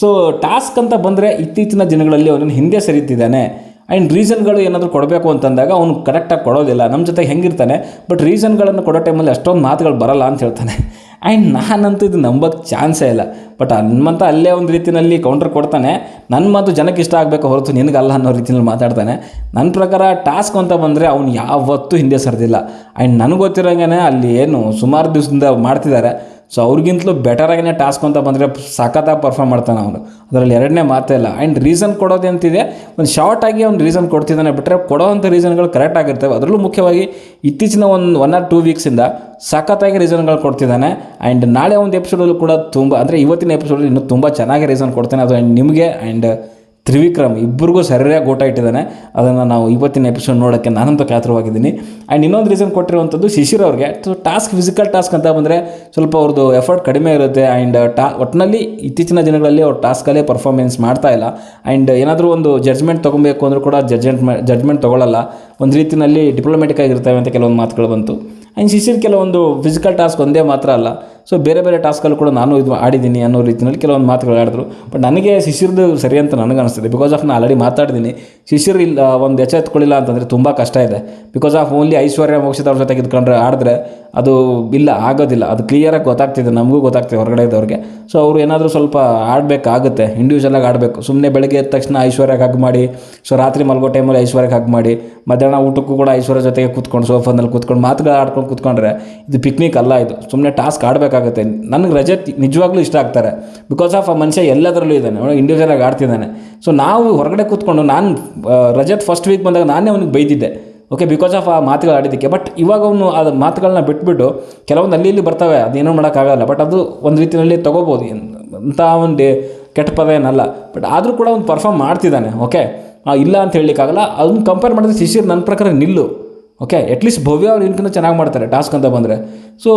ಸೊ ಟಾಸ್ಕ್ ಅಂತ ಬಂದರೆ ಇತ್ತೀಚಿನ ದಿನಗಳಲ್ಲಿ ಅವನನ್ನು ಹಿಂದೆ ಸರಿತಿದ್ದಾನೆ. ಆ್ಯಂಡ್ ರೀಸನ್ಗಳು ಏನಾದರೂ ಕೊಡಬೇಕು ಅಂತಂದಾಗ ಅವನು ಕರೆಕ್ಟಾಗಿ ಕೊಡೋದಿಲ್ಲ. ನಮ್ಮ ಜೊತೆ ಹೆಂಗಿರ್ತಾನೆ ಬಟ್ ರೀಸನ್ಗಳನ್ನು ಕೊಡೋ ಟೈಮಲ್ಲಿ ಅಷ್ಟೊಂದು ಮಾತುಗಳು ಬರಲ್ಲ ಅಂತ ಹೇಳ್ತಾನೆ. ಆ್ಯಂಡ್ ನಾನಂತೂ ಇದು ನಂಬೋಕ್ಕೆ ಚಾನ್ಸೇ ಇಲ್ಲ. ಬಟ್ ಹನುಮಂತ ಅಲ್ಲೇ ಒಂದು ರೀತಿಯಲ್ಲಿ ಕೌಂಟರ್ ಕೊಡ್ತಾನೆ. ನನ್ನ ಮಾತು ಜನಕ್ಕೆ ಇಷ್ಟ ಆಗಬೇಕು ಹೊರತು ನಿನಗಲ್ಲ ಅನ್ನೋ ರೀತಿಯಲ್ಲಿ ಮಾತಾಡ್ತಾನೆ. ನನ್ನ ಪ್ರಕಾರ ಟಾಸ್ಕ್ ಅಂತ ಬಂದರೆ ಅವ್ನು ಯಾವತ್ತೂ ಹಿಂದೆ ಸರಿದಿಲ್ಲ. ಆ್ಯಂಡ್ ನನಗೆ ಗೊತ್ತಿರೋಂಗೆ ಅಲ್ಲಿ ಏನು ಸುಮಾರು ದಿವಸದಿಂದ ಮಾಡ್ತಿದ್ದಾರೆ. ಸೊ ಅವ್ರಿಗಿಂತಲೂ ಬೆಟರಾಗಿನೇ ಟಾಸ್ಕ್ ಅಂತ ಬಂದರೆ ಸಖತ್ತಾಗಿ ಪರ್ಫಾರ್ಮ್ ಮಾಡ್ತಾನೆ ಅವನು. ಅದರಲ್ಲಿ ಎರಡನೇ ಮಾತೇ ಇಲ್ಲ. ಆ್ಯಂಡ್ ರೀಸನ್ ಕೊಡೋದು ಅಂತಿದೆ ಒಂದು ಶಾರ್ಟ್ ಆಗಿ ಅವ್ನು ರೀಸನ್ ಕೊಡ್ತಿದ್ದಾನೆ ಬಿಟ್ಟರೆ ಕೊಡೋವಂಥ ರೀಸನ್ಗಳು ಕರೆಕ್ಟ್ ಆಗಿರ್ತವೆ. ಅದರಲ್ಲೂ ಮುಖ್ಯವಾಗಿ ಇತ್ತೀಚಿನ ಒಂದು ಒನ್ ಆರ್ ಟೂ ವೀಕ್ಸಿಂದ ಸಖತ್ತಾಗಿ ರೀಸನ್ಗಳು ಕೊಡ್ತಿದ್ದಾನೆ. ಆ್ಯಂಡ್ ನಾಳೆ ಒಂದು ಎಪಿಸೋಡಲ್ಲೂ ಕೂಡ ತುಂಬ, ಅಂದರೆ ಇವತ್ತಿನ ಎಪಿಸೋಡಲ್ಲಿ ಇನ್ನೂ ತುಂಬ ಚೆನ್ನಾಗಿ ರೀಸನ್ ಕೊಡ್ತಾನೆ. ಅದು ಆ್ಯಂಡ್ ನಿಮಗೆ ಆ್ಯಂಡ್ ತ್ರಿವಿಕ್ರಮ್ ಇಬ್ಬರಿಗೂ ಸರಿಯಾಗಿ ಊಟ ಇಟ್ಟಿದ್ದಾನೆ. ಅದನ್ನು ನಾವು ಇವತ್ತಿನ ಎಪಿಸೋಡ್ ನೋಡೋಕ್ಕೆ ನಾನಂತೂ ಕಾತರವಾಗಿದ್ದೀನಿ. ಆ್ಯಂಡ್ ಇನ್ನೊಂದು ರೀಸನ್ ಕೊಟ್ಟಿರುವಂಥದ್ದು ಶಿಶಿರ್ ಅವ್ರಿಗೆ ಸೊ ಟಾಸ್ಕ್ ಫಿಸಿಕಲ್ ಟಾಸ್ಕ್ ಅಂತ ಬಂದರೆ ಸ್ವಲ್ಪ ಅವ್ರದ್ದು ಎಫರ್ಟ್ ಕಡಿಮೆ ಇರುತ್ತೆ. ಆ್ಯಂಡ್ ಟಾ ಒಟ್ಟಿನಲ್ಲಿ ಇತ್ತೀಚಿನ ದಿನಗಳಲ್ಲಿ ಅವ್ರ ಟಾಸ್ಕಲ್ಲೇ ಪರ್ಫಾರ್ಮೆನ್ಸ್ ಮಾಡ್ತಾ ಇಲ್ಲ. ಆ್ಯಂಡ್ ಏನಾದರೂ ಒಂದು ಜಡ್ಜ್ಮೆಂಟ್ ತೊಗೊಬೇಕು ಅಂದರೂ ಕೂಡ ಜಡ್ಜ್ಮೆಂಟ್ ಜಡ್ಜ್ಮೆಂಟ್ ತೊಗೊಳ್ಳಲ್ಲ ಒಂದು ರೀತಿಯಲ್ಲಿ ಡಿಪ್ಲೊಮೆಟಿಕ್ ಆಗಿರ್ತವೆ ಅಂತ ಕೆಲವೊಂದು ಮಾತುಗಳು ಬಂತು. ಆ್ಯಂಡ್ ಶಿಶಿರ್ ಕೆಲವೊಂದು ಫಿಸಿಕಲ್ ಟಾಸ್ಕ್ ಒಂದೇ ಮಾತ್ರ ಅಲ್ಲ. ಸೊ ಬೇರೆ ಬೇರೆ ಟಾಸ್ಕಲ್ಲಿ ಕೂಡ ನಾನು ಇದು ಆಡಿದ್ದೀನಿ ಅನ್ನೋ ರೀತಿಯಲ್ಲಿ ಕೆಲವೊಂದು ಮಾತುಗಳು ಆಡಿದ್ರು. ಬಟ್ ನನಗೆ ಶಿಶಿರ್ದು ಸರಿ ಅಂತ ನನಗೆ ಅನಿಸ್ತದೆ. ಬಿಕಾಸ್ ಆಫ್ ನಾನು ಆಲ್ರೆಡಿ ಮಾತಾಡಿದ್ದೀನಿ. ಶಿಷ್ಯರು ಇಲ್ಲ, ಒಂದು ಎಚ್ಚ ಎತ್ಕೊಳ್ಳಿಲ್ಲ ಅಂತಂದರೆ ತುಂಬ ಕಷ್ಟ ಇದೆ. Because of only Aishwarya Mokshita ಅವ್ರ ಜೊತೆಗೆ ಇದ್ಕೊಂಡ್ರೆ ಆಡಿದ್ರೆ ಅದು ಇಲ್ಲ, ಆಗೋದಿಲ್ಲ. ಅದು ಕ್ಲಿಯರಾಗಿ ಗೊತ್ತಾಗ್ತಿದೆ, ನಮಗೂ ಗೊತ್ತಾಗ್ತಿದೆ ಹೊರಗಡೆ ಇದ್ದವ್ರಿಗೆ. ಸೊ ಅವರು ಏನಾದರೂ ಸ್ವಲ್ಪ ಆಡಬೇಕಾಗುತ್ತೆ ಇಂಡಿವಿಜುವಲಾಗಿ ಆಡಬೇಕು. ಸುಮ್ಮನೆ ಬೆಳಗ್ಗೆ ಎದ್ದ ತಕ್ಷಣ ಐಶ್ವರ್ಯಕ್ಕೆ ಹಗ್ ಮಾಡಿ ಸೊ ರಾತ್ರಿ ಮಲ್ಗೋ ಟೈಮಲ್ಲಿ ಐಶ್ವರ್ಯಕ್ಕೆ ಹಗ್ ಮಾಡಿ, ಮಧ್ಯಾಹ್ನ ಊಟಕ್ಕೂ ಕೂಡ ಐಶ್ವರ್ಯ ಜೊತೆಗೆ ಕೂತ್ಕೊಂಡು ಸೋಫಾದಲ್ಲಿ ಕೂತ್ಕೊಂಡು, ಮಾತುಗಳು ಆಡ್ಕೊಂಡು ಕೂತ್ಕೊಂಡ್ರೆ ಇದು ಪಿಕ್ನಿಕ್ ಅಲ್ಲ ಇದು. ಸುಮ್ಮನೆ ಟಾಸ್ಕ್ ಆಡಬೇಕಾಗುತ್ತೆ ನನಗೆ ರಜತ್ ನಿಜವಾಗ್ಲೂ ಇಷ್ಟ ಆಗ್ತಾರೆ. ಬಿಕಾಸ್ ಆಫ್ ಆ ಮನುಷ್ಯ ಎಲ್ಲದರಲ್ಲೂ ಇದ್ದಾನೆ. ಅವನು ಇಂಡಿವಿಜುವಲಾಗಿ ಆಡ್ತಿದ್ದಾನೆ. ಸೊ ನಾವು ಹೊರಗಡೆ ಕೂತ್ಕೊಂಡು ನಾನು ರಜತ್ ಫಸ್ಟ್ ವೀಕ್ ಬಂದಾಗ ನಾನೇ ಅವನಿಗೆ ಬೈದಿದ್ದೆ ಓಕೆ ಬಿಕಾಸ್ ಆಫ್ ಆ ಮಾತುಗಳು ಆಡಿದ್ದಕ್ಕೆ. ಬಟ್ ಇವಾಗ ಅವನು ಆ ಮಾತುಗಳನ್ನ ಬಿಟ್ಬಿಟ್ಟು ಕೆಲವೊಂದು ಅಲ್ಲಿ ಇಲ್ಲಿ ಬರ್ತವೆ. ಅದೇನೋ ಮಾಡೋಕ್ಕಾಗಲ್ಲ. ಬಟ್ ಅದು ಒಂದು ರೀತಿಯಲ್ಲಿ ತೊಗೋಬೋದು. ಅಂತ ಒಂದು ಕೆಟ್ಟ ಪದ ಏನಲ್ಲ. ಬಟ್ ಆದರೂ ಕೂಡ ಅವ್ನು ಪರ್ಫಾರ್ಮ್ ಮಾಡ್ತಿದ್ದಾನೆ. ಓಕೆ ಇಲ್ಲ ಅಂತ ಹೇಳಲಿಕ್ಕಾಗಲ್ಲ. ಅದನ್ನು ಕಂಪೇರ್ ಮಾಡಿದ್ರೆ ಶಿಶಿರ್ ನನ್ನ ಪ್ರಕಾರ ನಿಲ್ಲು. ಓಕೆ ಅಟ್ಲೀಸ್ಟ್ ಭವ್ಯ ಅವ್ರು ಇನ್ಕಿಂತ ಚೆನ್ನಾಗಿ ಮಾಡ್ತಾರೆ ಟಾಸ್ಕ್ ಅಂತ ಬಂದರೆ. ಸೊ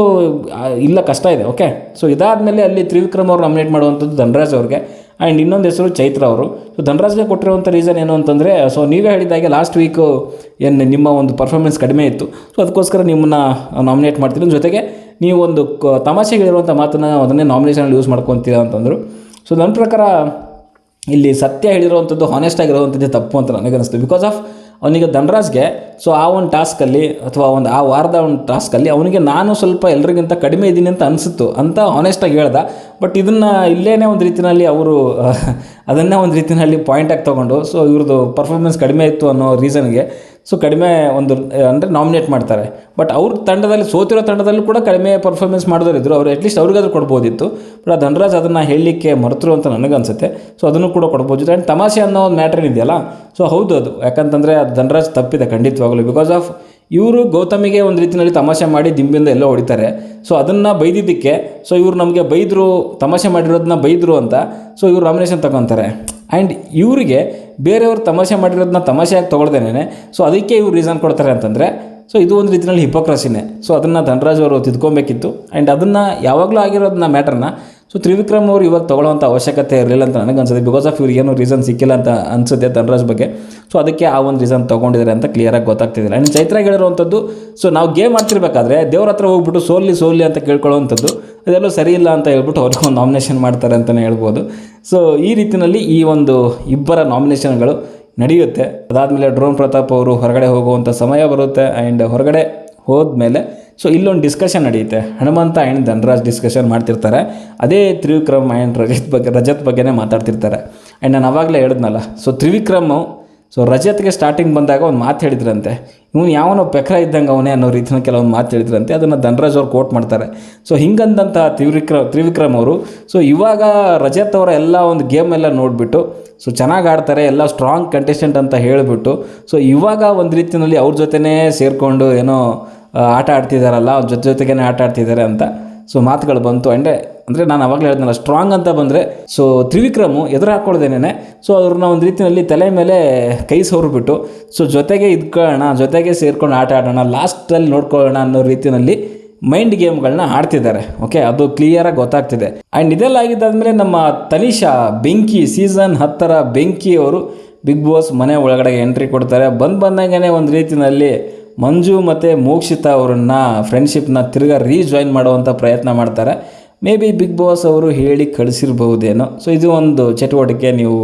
ಇಲ್ಲ, ಕಷ್ಟ ಇದೆ ಓಕೆ ಸೊ ಇದಾದಮೇಲೆ ಅಲ್ಲಿ ತ್ರಿವಿಕ್ರಮ್ ಅವ್ರು ನಾಮಿನೇಟ್ ಮಾಡುವಂಥದ್ದು ಧನರಾಜ್ ಅವ್ರಿಗೆ. ಆ್ಯಂಡ್ ಇನ್ನೊಂದು ಹೆಸರು ಚೈತ್ರ ಅವರು. ಸೊ ಧನರಾಜ್ಗೆ ಕೊಟ್ಟಿರುವಂಥ ರೀಸನ್ ಏನು ಅಂತಂದರೆ ಸೊ ನೀವೇ ಹೇಳಿದಾಗೆ ಲಾಸ್ಟ್ ವೀಕು ಏನು ನಿಮ್ಮ ಒಂದು ಪರ್ಫಾರ್ಮೆನ್ಸ್ ಕಡಿಮೆ ಇತ್ತು. ಸೊ ಅದಕ್ಕೋಸ್ಕರ ನಿಮ್ಮನ್ನು ನಾಮಿನೇಟ್ ಮಾಡ್ತೀನಿ ಜೊತೆಗೆ ನೀವು ಒಂದು ಕ- ತಮಾಷೆಗೆ ಹೇಳಿರುವಂಥ ಮಾತನ್ನು ಅದನ್ನೇ ನಾಮಿನೇಷನಲ್ಲಿ ಯೂಸ್ ಮಾಡ್ಕೊತೀರಾ ಅಂತಂದರು. ಸೊ ನನ್ನ ಪ್ರಕಾರ ಇಲ್ಲಿ ಸತ್ಯ ಹೇಳಿರುವಂಥದ್ದು ಹಾನೆಸ್ಟ್ ಆಗಿರುವಂಥದ್ದೇ ತಪ್ಪು ಅಂತ ನನಗೆ ಅನಿಸ್ತು ಬಿಕಾಸ್ ಆಫ್ ಅವನಿಗೆ ಧನರಾಜ್ಗೆ ಸೊ ಆ ಒಂದು ಟಾಸ್ಕಲ್ಲಿ ಅಥವಾ ಒಂದು ಆ ವಾರದ ಒಂದು ಟಾಸ್ಕಲ್ಲಿ ಅವನಿಗೆ ನಾನು ಸ್ವಲ್ಪ ಎಲ್ರಿಗಿಂತ ಕಡಿಮೆ ಇದ್ದೀನಿ ಅಂತ ಅನಿಸಿತ್ತು ಅಂತ ಆನೆಸ್ಟಾಗಿ ಹೇಳ್ದ. ಬಟ್ ಇದನ್ನು ಇಲ್ಲೇನೇ ಒಂದು ರೀತಿಯಲ್ಲಿ ಅವರು, ಅದನ್ನೇ ಒಂದು ರೀತಿಯಲ್ಲಿ ಪಾಯಿಂಟಾಗಿ ತೊಗೊಂಡು ಸೊ ಇವ್ರದ್ದು ಪರ್ಫಾರ್ಮೆನ್ಸ್ ಕಡಿಮೆ ಇತ್ತು ಅನ್ನೋ ರೀಸನ್ಗೆ ಸೊ ಕಡಿಮೆ ಒಂದು, ಅಂದರೆ ನಾಮಿನೇಟ್ ಮಾಡ್ತಾರೆ. ಬಟ್ ಅವ್ರ ತಂಡದಲ್ಲಿ, ಸೋತಿರೋ ತಂಡದಲ್ಲೂ ಕೂಡ ಕಡಿಮೆ ಪರ್ಫಾರ್ಮೆನ್ಸ್ ಮಾಡಿದವರಿದ್ದರು ಅವ್ರು ಅಟ್ಲೀಸ್ಟ್ ಅವ್ರಿಗಾದ್ರೂ ಕೊಡ್ಬೋದಿತ್ತು. ಬಟ್ ಆ ಧನರಾಜ್ ಅದನ್ನು ಹೇಳಲಿಕ್ಕೆ ಮರೆತರು ಅಂತ ನನಗನ್ಸುತ್ತೆ. ಸೊ ಅದನ್ನು ಕೂಡ ಕೊಡ್ಬೋದು. ಆ್ಯಂಡ್ ತಮಾಷೆ ಅನ್ನೋ ಒಂದು ಮ್ಯಾಟ್ರ್ ಇದೆಯಲ್ಲ ಸೊ ಹೌದು ಅದು. ಯಾಕಂತಂದರೆ ಅದು ಧನರಾಜ್ ತಪ್ಪಿದೆ ಖಂಡಿತವಾಗಲೂ. ಬಿಕಾಸ್ ಆಫ್ ಇವರು ಗೌತಮಿಗೆ ಒಂದು ರೀತಿಯಲ್ಲಿ ತಮಾಷೆ ಮಾಡಿ ದಿಂಬಿಂದ ಎಲ್ಲೋ ಹೊಡಿತಾರೆ. ಸೊ ಅದನ್ನು ಬೈದಿದ್ದಕ್ಕೆ ಸೊ ಇವರು ನಮಗೆ ಬೈದರು, ತಮಾಷೆ ಮಾಡಿರೋದನ್ನ ಬೈದರು ಅಂತ ಸೊ ಇವರು ನಾಮಿನೇಷನ್ ತಗೊತಾರೆ. ಆ್ಯಂಡ್ ಇವರಿಗೆ ಬೇರೆಯವರು ತಮಾಷೆ ಮಾಡಿರೋದನ್ನ ತಮಾಷೆಯಾಗಿ ತೊಗೊಳ್ದೇನೆ ಸೊ ಅದಕ್ಕೆ ಇವ್ರು ರೀಸನ್ ಕೊಡ್ತಾರೆ ಅಂತಂದರೆ ಸೊ ಇದು ಒಂದು ರೀತಿಯಲ್ಲಿ ಹಿಪೋಕ್ರಸಿನೇ ಸೊ ಅದನ್ನು ಧನರಾಜ್ ಅವರು ತಿದ್ಕೊಬೇಕಿತ್ತು. ಆ್ಯಂಡ್ ಅದನ್ನು ಯಾವಾಗಲೂ ಆಗಿರೋದನ್ನ ಮ್ಯಾಟ್ರನ್ನ ಸೊ ತ್ರಿವಿಕ್ರಮ್ ಅವರು ಇವಾಗ ತೊಗೊಳ್ಳೋವಂಥ ಅವಶ್ಯಕತೆ ಇರಲಿಲ್ಲ ಅಂತ ನನಗೆ ಅನ್ಸುತ್ತೆ. ಬಿಕಾಸ್ ಆಫ್ ಇವ್ರಿಗೆ ಏನು ರೀಸನ್ ಸಿಕ್ಕಿಲ್ಲ ಅಂತ ಅನಿಸುತ್ತೆ ಧನರಾಜ್ ಬಗ್ಗೆ. ಸೊ ಅದಕ್ಕೆ ಆ ಒಂದು ರೀಸನ್ ತೊಗೊಂಡಿದ್ದಾರೆ ಅಂತ ಕ್ಲಿಯರಾಗಿ ಗೊತ್ತಾಗ್ತಿದ್ದಿಲ್ಲ ಆ್ಯಂಡ್ ಚೈತ್ರ ಹೇಳಿರುವಂಥದ್ದು ಸೊ ನಾವು ಗೇಮ್ ಮಾಡ್ತಿರ್ಬೇಕಾದ್ರೆ ದೇವ್ರ ಹತ್ರ ಹೋಗ್ಬಿಟ್ಟು ಸೋಲಿ ಸೋಲಿ ಅಂತ ಕೇಳ್ಕೊಳ್ಳೋವಂಥದ್ದು ಅದೆಲ್ಲೋ ಸರಿ ಇಲ್ಲ ಅಂತ ಹೇಳ್ಬಿಟ್ಟು ಅವ್ರಿಗೆ ಒಂದು ನಾಮಿನೇಷನ್ ಮಾಡ್ತಾರೆ ಅಂತಲೇ ಹೇಳ್ಬೋದು. ಸೊ ಈ ರೀತಿಯಲ್ಲಿ ಈ ಒಂದು ಇಬ್ಬರ ನಾಮಿನೇಷನ್ಗಳು ನಡೆಯುತ್ತೆ. ಅದಾದಮೇಲೆ ಡ್ರೋನ್ ಪ್ರತಾಪ್ ಅವರು ಹೊರಗಡೆ ಹೋಗುವಂಥ ಸಮಯ ಬರುತ್ತೆ. ಆ್ಯಂಡ್ ಹೊರಗಡೆ ಹೋದ್ಮೇಲೆ ಸೊ ಇಲ್ಲೊಂದು ಡಿಸ್ಕಷನ್ ನಡೆಯುತ್ತೆ ಹನುಮಂತ ಆ್ಯಂಡ್ ಧನರಾಜ್ ಡಿಸ್ಕಷನ್ ಮಾಡ್ತಿರ್ತಾರೆ. ಅದೇ ತ್ರಿವಿಕ್ರಮ್ ಆ್ಯಂಡ್ ರಜತ್ ಬಗ್ಗೆ, ರಜತ್ ಬಗ್ಗೆನೇ ಮಾತಾಡ್ತಿರ್ತಾರೆ. ಆ್ಯಂಡ್ ನಾನು ಅವಾಗಲೇ ಹೇಳಿದ್ನಲ್ಲ ಸೊ ತ್ರಿವಿಕ್ರಮು ಸೊ ರಜತ್ಗೆ ಸ್ಟಾರ್ಟಿಂಗ್ ಬಂದಾಗ ಒಂದು ಮಾತು ಹೇಳಿದ್ರಂತೆ. ಇವನು ಯಾವನೋ ಪೆಕ್ರ ಇದ್ದಂಗೆ ಅವನೇ ಅನ್ನೋ ರೀತಿಯ ಕೆಲವೊಂದು ಮಾತು ಹೇಳಿದ್ರಂತೆ. ಅದನ್ನು ಧನರಾಜ್ ಅವ್ರು ಕೋಟ್ ಮಾಡ್ತಾರೆ. ಸೊ ಹಿಂಗಂದಂಥ ತ್ರಿವಿಕ್ರ, ತ್ರಿವಿಕ್ರಮ್ ಅವರು ಸೊ ಇವಾಗ ರಜತ್ ಅವರ ಎಲ್ಲ ಒಂದು ಗೇಮ್ ಎಲ್ಲ ನೋಡಿಬಿಟ್ಟು ಸೊ ಚೆನ್ನಾಗಿ ಆಡ್ತಾರೆ, ಎಲ್ಲ ಸ್ಟ್ರಾಂಗ್ ಕಂಟೆಸ್ಟೆಂಟ್ ಅಂತ ಹೇಳಿಬಿಟ್ಟು ಸೊ ಇವಾಗ ಒಂದು ರೀತಿಯಲ್ಲಿ ಅವ್ರ ಜೊತೆನೇ ಸೇರಿಕೊಂಡು ಏನೋ ಆಟ ಆಡ್ತಿದ್ದಾರಲ್ಲ ಅವ್ರ ಜೊತೆ ಜೊತೆಗೇನೆ ಆಟ ಆಡ್ತಿದ್ದಾರೆ ಅಂತ. ಸೊ ಮಾತುಗಳು ಬಂತು. ಅಂಡೆ ಅಂದರೆ ನಾನು ಅವಾಗಲೇ ಹೇಳಿದ್ನಲ್ಲ ಸ್ಟ್ರಾಂಗ್ ಅಂತ ಬಂದರೆ ಸೊ ತ್ರಿವಿಕ್ರಮು ಎದುರು ಹಾಕ್ಕೊಳ್ದೇನೆ ಸೊ ಅವ್ರನ್ನ ಒಂದು ರೀತಿಯಲ್ಲಿ ತಲೆ ಮೇಲೆ ಕೈ ಸೋರ್ಬಿಟ್ಟು ಸೊ ಜೊತೆಗೆ ಇದ್ಕೊಳ್ಳೋಣ, ಜೊತೆಗೆ ಸೇರ್ಕೊಂಡು ಆಟ ಆಡೋಣ ಲಾಸ್ಟಲ್ಲಿ ನೋಡ್ಕೊಳ್ಳೋಣ ಅನ್ನೋ ರೀತಿಯಲ್ಲಿ ಮೈಂಡ್ ಗೇಮ್ಗಳನ್ನ ಆಡ್ತಿದ್ದಾರೆ ಓಕೆ ಅದು ಕ್ಲಿಯರಾಗಿ ಗೊತ್ತಾಗ್ತಿದೆ. ಆ್ಯಂಡ್ ಇದೆಲ್ಲ ಆಗಿದ್ದಾದಮೇಲೆ ನಮ್ಮ ತನಿಷಾ ಬೆಂಕಿ ಸೀಸನ್ ಹತ್ತರ ಬೆಂಕಿ ಅವರು ಬಿಗ್ ಬಾಸ್ ಮನೆ ಒಳಗಡೆ ಎಂಟ್ರಿ ಕೊಡ್ತಾರೆ. ಬಂದು ಬಂದಂಗೆ ಒಂದು ರೀತಿಯಲ್ಲಿ ಮಂಜು ಮತ್ತು ಮೋಕ್ಷಿತಾ ಅವರನ್ನ ಫ್ರೆಂಡ್ಶಿಪ್ನ ತಿರ್ಗಾ ರೀಜಾಯಿನ್ ಮಾಡುವಂಥ ಪ್ರಯತ್ನ ಮಾಡ್ತಾರೆ. ಮೇ ಬಿ ಬಿಗ್ ಬಾಸ್ ಅವರು ಹೇಳಿ ಕಳಿಸಿರ್ಬಹುದೇನೋ. ಸೊ ಇದು ಒಂದು ಚಟುವಟಿಕೆ ನೀವು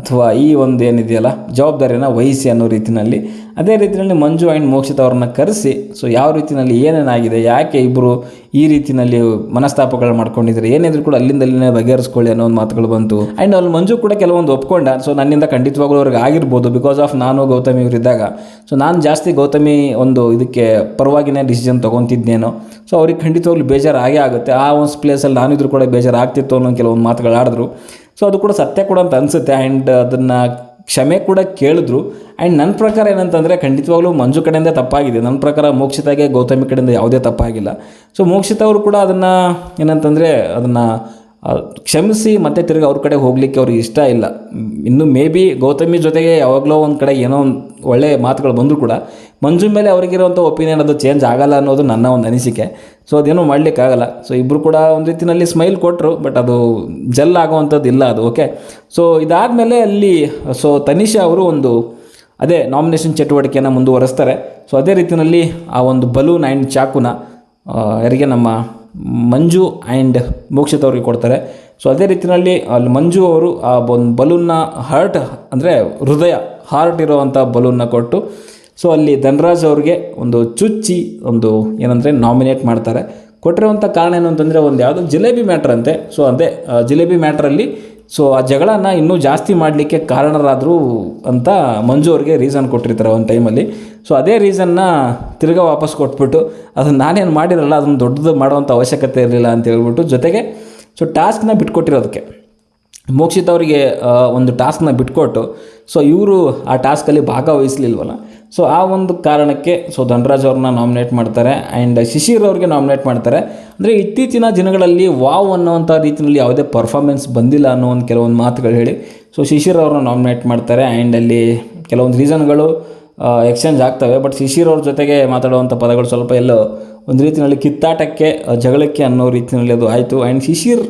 ಅಥವಾ ಈ ಒಂದು ಏನಿದೆಯಲ್ಲ ಜವಾಬ್ದಾರಿಯನ್ನು ವಹಿಸಿ ಅನ್ನೋ ರೀತಿಯಲ್ಲಿ ಅದೇ ರೀತಿಯಲ್ಲಿ ಮಂಜು ಆ್ಯಂಡ್ ಮೋಕ್ಷಿತ ಅವ್ರನ್ನ ಕರೆಸಿ ಸೊ ಯಾವ ರೀತಿಯಲ್ಲಿ ಏನೇನಾಗಿದೆ, ಯಾಕೆ ಇಬ್ಬರು ಈ ರೀತಿಯಲ್ಲಿ ಮನಸ್ತಾಪಗಳು ಮಾಡ್ಕೊಂಡಿದ್ದಾರೆ ಏನಿದ್ರು ಕೂಡ ಅಲ್ಲಿಂದ ಅಲ್ಲಿನೇ ಬಗೆಹರಿಸ್ಕೊಳ್ಳಿ ಅನ್ನೋ ಒಂದು ಮಾತುಗಳು ಬಂತು. ಆ್ಯಂಡ್ ಅಲ್ಲಿ ಮಂಜು ಕೂಡ ಕೆಲವೊಂದು ಒಪ್ಕೊಂಡ ಸೊ ನನ್ನಿಂದ ಖಂಡಿತವಾಗ್ಲೂ ಅವ್ರಿಗೆ ಆಗಿರ್ಬೋದು ಬಿಕಾಸ್ ಆಫ್ ನಾನು ಗೌತಮಿ ಇವರಿದ್ದಾಗ. ಸೊ ನಾನು ಜಾಸ್ತಿ ಗೌತಮಿ ಒಂದು ಇದಕ್ಕೆ ಪರವಾಗಿನೇ ಡಿಸಿಷನ್ ತೊಗೊತಿದ್ದೇನೋ ಸೊ ಅವ್ರಿಗೆ ಖಂಡಿತವಾಗ್ಲೂ ಬೇಜಾರು ಆಗೇ ಆಗುತ್ತೆ. ಆ ಒಂದು ಪ್ಲೇಸಲ್ಲಿ ನಾನಿದ್ರು ಕೂಡ ಬೇಜಾರು ಆಗ್ತಿತ್ತು ಅನ್ನೋ ಕೆಲವೊಂದು ಮಾತುಗಳಾಡಿದ್ರು ಸೊ ಅದು ಕೂಡ ಸತ್ಯ ಕೂಡ ಅಂತ ಅನಿಸುತ್ತೆ. ಆ್ಯಂಡ್ ಅದನ್ನು ಕ್ಷಮೆ ಕೂಡ ಕೇಳಿದ್ರು. ಆ್ಯಂಡ್ ನನ್ನ ಪ್ರಕಾರ ಏನಂತಂದರೆ ಖಂಡಿತವಾಗ್ಲೂ ಮಂಜು ಕಡೆಯಿಂದ ತಪ್ಪಾಗಿದೆ. ನನ್ನ ಪ್ರಕಾರ ಮೋಕ್ಷಿತಾಗೆ ಗೌತಮಿ ಕಡೆಯಿಂದ ಯಾವುದೇ ತಪ್ಪಾಗಿಲ್ಲ. ಸೊ ಮೋಕ್ಷಿತ ಅವರು ಕೂಡ ಅದನ್ನು ಏನಂತಂದರೆ ಅದನ್ನು ಕ್ಷಮಿಸಿ ಮತ್ತೆ ತಿರುಗಿ ಅವ್ರ ಕಡೆ ಹೋಗಲಿಕ್ಕೆ ಅವ್ರಿಗೆ ಇಷ್ಟ ಇಲ್ಲ. ಇನ್ನು ಮೇ ಬಿ ಗೌತಮಿ ಜೊತೆಗೆ ಯಾವಾಗಲೋ ಒಂದು ಕಡೆ ಏನೋ ಒಂದು ಒಳ್ಳೆಯ ಮಾತುಗಳು ಬಂದರೂ ಕೂಡ, ಮಂಜು ಮೇಲೆ ಅವರಿಗಿರುವಂಥ ಒಪಿನಿಯನ್ ಅದು ಚೇಂಜ್ ಆಗಲ್ಲ ಅನ್ನೋದು ನನ್ನ ಒಂದು ಅನಿಸಿಕೆ. ಸೊ ಅದೇನೂ ಮಾಡಲಿಕ್ಕಾಗಲ್ಲ ಸೊ ಇಬ್ಬರು ಕೂಡ ಒಂದು ರೀತಿಯಲ್ಲಿ ಸ್ಮೈಲ್ ಕೊಟ್ಟರು ಬಟ್ ಅದು ಜಲ್ ಆಗುವಂಥದ್ದು ಇಲ್ಲ ಅದು ಓಕೆ ಸೊ ಇದಾದಮೇಲೆ ಅಲ್ಲಿ ಸೊ ತನಿಷಾ ಅವರು ಒಂದು, ಅದೇ ನಾಮಿನೇಷನ್ ಚಟುವಟಿಕೆಯನ್ನು ಮುಂದುವರೆಸ್ತಾರೆ. ಸೊ ಅದೇ ರೀತಿಯಲ್ಲಿ ಆ ಒಂದು ಬಲೂನ್ ಆ್ಯಂಡ್ ಚಾಕುನ ಯಾರಿಗೆ ನಮ್ಮ ಮಂಜು ಆ್ಯಂಡ್ ಮೋಕ್ಷಿತ್ ಅವ್ರಿಗೆ ಕೊಡ್ತಾರೆ. ಸೊ ಅದೇ ರೀತಿಯಲ್ಲಿ ಅಲ್ಲಿ ಮಂಜು ಅವರು ಆ ಒಂದು ಬಲೂನ್ನ ಹಾರ್ಟ್ ಅಂದರೆ ಹೃದಯ ಹಾರ್ಟ್ ಇರುವಂಥ ಬಲೂನ್ನ ಕೊಟ್ಟು ಸೊ ಅಲ್ಲಿ ಧನರಾಜ್ ಅವ್ರಿಗೆ ಒಂದು ಚುಚ್ಚಿ, ಒಂದು ಏನಂದರೆ ನಾಮಿನೇಟ್ ಮಾಡ್ತಾರೆ. ಕೊಟ್ಟಿರುವಂಥ ಕಾರಣ ಏನು ಅಂತಂದರೆ ಒಂದು ಯಾವುದೋ ಜಿಲೇಬಿ ಮ್ಯಾಟ್ರ್ ಅಂತೆ. ಸೊ ಅದೇ ಜಿಲೇಬಿ ಮ್ಯಾಟ್ರಲ್ಲಿ ಸೊ ಆ ಜಗಳನ ಇನ್ನೂ ಜಾಸ್ತಿ ಮಾಡಲಿಕ್ಕೆ ಕಾರಣರಾದರೂ ಅಂತ ಮಂಜು ಅವ್ರಿಗೆ ರೀಸನ್ ಕೊಟ್ಟಿರ್ತಾರೆ ಒಂದು ಟೈಮಲ್ಲಿ ಸೊ ಅದೇ ರೀಸನ್ನ ತಿರ್ಗಾ ವಾಪಸ್ ಕೊಟ್ಬಿಟ್ಟು ಅದನ್ನು ನಾನೇನು ಮಾಡಿರಲ್ಲ, ಅದನ್ನು ದೊಡ್ಡದು ಮಾಡುವಂಥ ಅವಶ್ಯಕತೆ ಇರಲಿಲ್ಲ ಅಂತ ಹೇಳ್ಬಿಟ್ಟು ಜೊತೆಗೆ ಸೊ ಟಾಸ್ಕ್ನ ಬಿಟ್ಕೊಟ್ಟಿರೋದಕ್ಕೆ. ಮೋಕ್ಷಿತ್ ಅವರಿಗೆ ಒಂದು ಟಾಸ್ಕ್ನ ಬಿಟ್ಕೊಟ್ಟು ಸೊ ಇವರು ಆ ಟಾಸ್ಕಲ್ಲಿ ಭಾಗವಹಿಸಲಿಲ್ವಲ್ಲ? ಸೊ ಆ ಒಂದು ಕಾರಣಕ್ಕೆ ಸೊ ಧನರಾಜ್ ಅವ್ರನ್ನ ನಾಮಿನೇಟ್ ಮಾಡ್ತಾರೆ ಆ್ಯಂಡ್ ಶಿಶಿರ್ ಅವ್ರಿಗೆ ನಾಮಿನೇಟ್ ಮಾಡ್ತಾರೆ. ಅಂದರೆ ಇತ್ತೀಚಿನ ದಿನಗಳಲ್ಲಿ ವಾವ್ ಅನ್ನೋವಂಥ ರೀತಿಯಲ್ಲಿ ಯಾವುದೇ ಪರ್ಫಾರ್ಮೆನ್ಸ್ ಬಂದಿಲ್ಲ ಅನ್ನೋ ಒಂದು ಕೆಲವೊಂದು ಮಾತುಗಳು ಹೇಳಿ. ಸೊ ಶಿಶಿರ್ ಅವ್ರನ್ನ ನಾಮಿನೇಟ್ ಮಾಡ್ತಾರೆ ಆ್ಯಂಡ್ ಅಲ್ಲಿ ಕೆಲವೊಂದು ರೀಸನ್ಗಳು ಎಕ್ಸ್ಚೇಂಜ್ ಆಗ್ತವೆ. ಬಟ್ ಶಿಶಿರ್ ಅವ್ರ ಜೊತೆಗೆ ಮಾತಾಡುವಂಥ ಪದಗಳು ಸ್ವಲ್ಪ ಎಲ್ಲೋ ಒಂದು ರೀತಿಯಲ್ಲಿ ಕಿತ್ತಾಟಕ್ಕೆ ಜಗಳಕ್ಕೆ ಅನ್ನೋ ರೀತಿಯಲ್ಲಿ ಅದು ಆಯಿತು. ಆ್ಯಂಡ್ ಶಿಶಿರ್,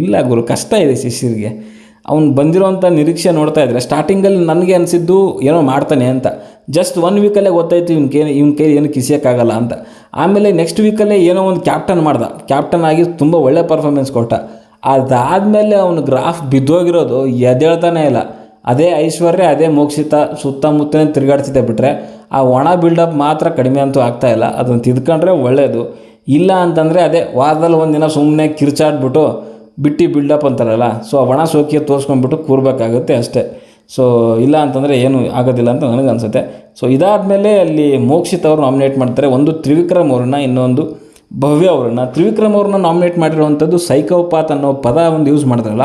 ಇಲ್ಲ ಗುರು, ಕಷ್ಟ ಇದೆ ಶಿಶಿರ್ಗೆ. ಅವ್ನು ಬಂದಿರೋವಂಥ ನಿರೀಕ್ಷೆ ನೋಡ್ತಾ ಇದ್ದರೆ ಸ್ಟಾರ್ಟಿಂಗಲ್ಲಿ ನನಗೆ ಅನಿಸಿದ್ದು ಏನೋ ಮಾಡ್ತಾನೆ ಅಂತ. ಜಸ್ಟ್ ಒನ್ ವೀಕಲ್ಲೇ ಗೊತ್ತಾಯ್ತು ಇವ್ನ ಕೈ ಇವ್ನ ಕೈ ಏನು ಕಿಸಿಯೋಕ್ಕಾಗಲ್ಲ ಅಂತ. ಆಮೇಲೆ ನೆಕ್ಸ್ಟ್ ವೀಕಲ್ಲೇ ಏನೋ ಒಂದು ಕ್ಯಾಪ್ಟನ್ ಮಾಡ್ದ. ಕ್ಯಾಪ್ಟನ್ ಆಗಿ ತುಂಬ ಒಳ್ಳೆ ಪರ್ಫಾರ್ಮೆನ್ಸ್ ಕೊಟ್ಟ. ಅದಾದಮೇಲೆ ಅವನು ಗ್ರಾಫ್ ಬಿದ್ದೋಗಿರೋದು ಎದ್ದೇಳ್ತಾನೆ ಇಲ್ಲ. ಅದೇ ಐಶ್ವರ್ಯ, ಅದೇ ಮೋಕ್ಷಿತ ಸುತ್ತಮುತ್ತಲೇ ತಿರುಗಾಡ್ತಿದ್ದೆ ಬಿಟ್ಟರೆ ಆ ಒಣ ಬಿಲ್ಡಪ್ ಮಾತ್ರ ಕಡಿಮೆ ಅಂತೂ ಆಗ್ತಾಯಿಲ್ಲ ಅದನ್ನು ತಿದ್ಕೊಂಡ್ರೆ ಒಳ್ಳೆಯದು ಇಲ್ಲ ಅಂತಂದರೆ ಅದೇ ವಾರದಲ್ಲಿ ಒಂದಿನ ಸುಮ್ಮನೆ ಕಿರ್ಚಾಡ್ಬಿಟ್ಟು ಬಿಟ್ಟು ಬಿಲ್ಡಪ್ ಅಂತಾರಲ್ಲ. ಸೊ ಆ ಒಣ ಸೋಕಿಯ ತೋರಿಸ್ಕೊಂಡ್ಬಿಟ್ಟು ಕೂರ್ಬೇಕಾಗುತ್ತೆ ಅಷ್ಟೇ. ಸೊ ಇಲ್ಲ ಅಂತಂದರೆ ಏನು ಆಗೋದಿಲ್ಲ ಅಂತ ನನಗೆ ಅನಿಸುತ್ತೆ. ಸೊ ಇದಾದಮೇಲೆ ಅಲ್ಲಿ ಮೋಕ್ಷಿತ್ ಅವರು ನಾಮಿನೇಟ್ ಮಾಡ್ತಾರೆ. ಒಂದು ತ್ರಿವಿಕ್ರಮ್ ಅವ್ರನ್ನ, ಇನ್ನೊಂದು ಭವ್ಯ ಅವ್ರನ್ನ. ತ್ರಿವಿಕ್ರಮ್ ಅವ್ರನ್ನ ನಾಮಿನೇಟ್ ಮಾಡಿರುವಂಥದ್ದು ಸೈಕೋಪಾತ್ ಅನ್ನೋ ಪದ ಒಂದು ಯೂಸ್ ಮಾಡಿದ್ರಲ್ಲ.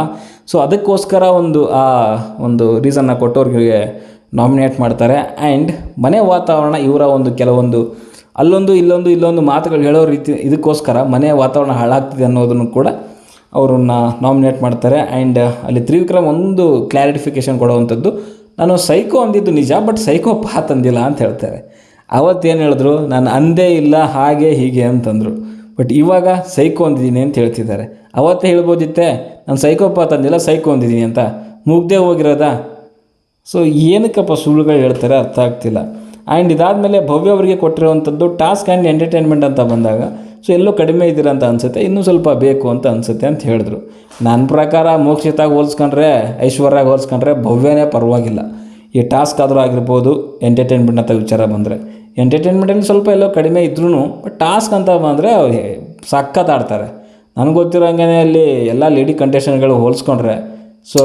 ಸೊ ಅದಕ್ಕೋಸ್ಕರ ಒಂದು, ಆ, ಒಂದು ರೀಸನ್ನ ಕೊಟ್ಟವ್ರಿಗೆ ನಾಮಿನೇಟ್ ಮಾಡ್ತಾರೆ. ಆ್ಯಂಡ್ ಮನೆ ವಾತಾವರಣ ಇವರ ಒಂದು ಕೆಲವೊಂದು, ಅಲ್ಲೊಂದು, ಇಲ್ಲೊಂದು ಇಲ್ಲೊಂದು ಮಾತುಗಳು ಹೇಳೋ ರೀತಿ, ಇದಕ್ಕೋಸ್ಕರ ಮನೆ ವಾತಾವರಣ ಹಾಳಾಗ್ತಿದೆ ಅನ್ನೋದನ್ನು ಕೂಡ ಅವ್ರನ್ನ ನಾಮಿನೇಟ್ ಮಾಡ್ತಾರೆ ಆ್ಯಂಡ್ ಅಲ್ಲಿ ತ್ರಿವಿಕ್ರಮ್ ಒಂದು ಕ್ಲಾರಿಫಿಕೇಶನ್ ಕೊಡುವಂಥದ್ದು. ನಾನು ಸೈಕೋ ಅಂದಿದ್ದು ನಿಜ ಬಟ್ ಸೈಕೋ ಪಾತ್ ಅಂದಿಲ್ಲ ಅಂತ ಹೇಳ್ತಾರೆ. ಅವತ್ತೇನು ಹೇಳಿದ್ರು? ನಾನು ಅಂದೇ ಇಲ್ಲ, ಹಾಗೆ, ಹೀಗೆ ಅಂತಂದರು. ಬಟ್ ಇವಾಗ ಸೈಕೋ ಅಂದಿದ್ದೀನಿ ಅಂತ ಹೇಳ್ತಿದ್ದಾರೆ. ಅವತ್ತೇ ಹೇಳ್ಬೋದಿತ್ತೆ? ನಾನು ಸೈಕೋಪಾತ್ ಅಂದಿಲ್ಲ ಸೈಕೋ ಅಂದಿದ್ದೀನಿ ಅಂತ. ಮುಗ್ದೇ ಹೋಗಿರೋದಾ? ಸೊ ಏನಕ್ಕಪ್ಪ ಸುಳ್ಳುಗಳು ಹೇಳ್ತಾರೆ ಅರ್ಥ ಆಗ್ತಿಲ್ಲ. ಆ್ಯಂಡ್ ಇದಾದಮೇಲೆ ಭವ್ಯ ಅವರಿಗೆ ಕೊಟ್ಟಿರುವಂಥದ್ದು ಟಾಸ್ಕ್ ಆ್ಯಂಡ್ ಎಂಟರ್ಟೈನ್ಮೆಂಟ್ ಅಂತ ಬಂದಾಗ ಸೊ ಎಲ್ಲೋ ಕಡಿಮೆ ಇದ್ದೀರ ಅಂತ ಅನಿಸುತ್ತೆ, ಇನ್ನೂ ಸ್ವಲ್ಪ ಬೇಕು ಅಂತ ಅನಿಸುತ್ತೆ ಅಂತ ಹೇಳಿದ್ರು. ನನ್ನ ಪ್ರಕಾರ ಮೋಕ್ಷಿತಾಗಿ ಹೋಲಿಸ್ಕೊಂಡ್ರೆ, ಐಶ್ವರ್ಯಾಗ ಹೋಲಿಸ್ಕೊಂಡ್ರೆ ಭವ್ಯನೇ ಪರವಾಗಿಲ್ಲ. ಈ ಟಾಸ್ಕ್ ಆದರೂ ಆಗಿರ್ಬೋದು ಎಂಟರ್ಟೈನ್ಮೆಂಟ್ ಅಂತ ವಿಚಾರ ಬಂದರೆ. ಎಂಟರ್ಟೈನ್ಮೆಂಟಲ್ಲಿ ಸ್ವಲ್ಪ ಎಲ್ಲೋ ಕಡಿಮೆ ಇದ್ರೂ ಬಟ್ ಟಾಸ್ಕ್ ಅಂತ ಬಂದರೆ ಸಖತ್ ಆಡ್ತಾರೆ. ನನಗೆ ಗೊತ್ತಿರೋಂಗೆ ಅಲ್ಲಿ ಎಲ್ಲ ಲೇಡಿ ಕಂಟೆಸ್ಟೆಂಟ್ಗಳು ಹೋಲಿಸ್ಕೊಂಡ್ರೆ ಸೊ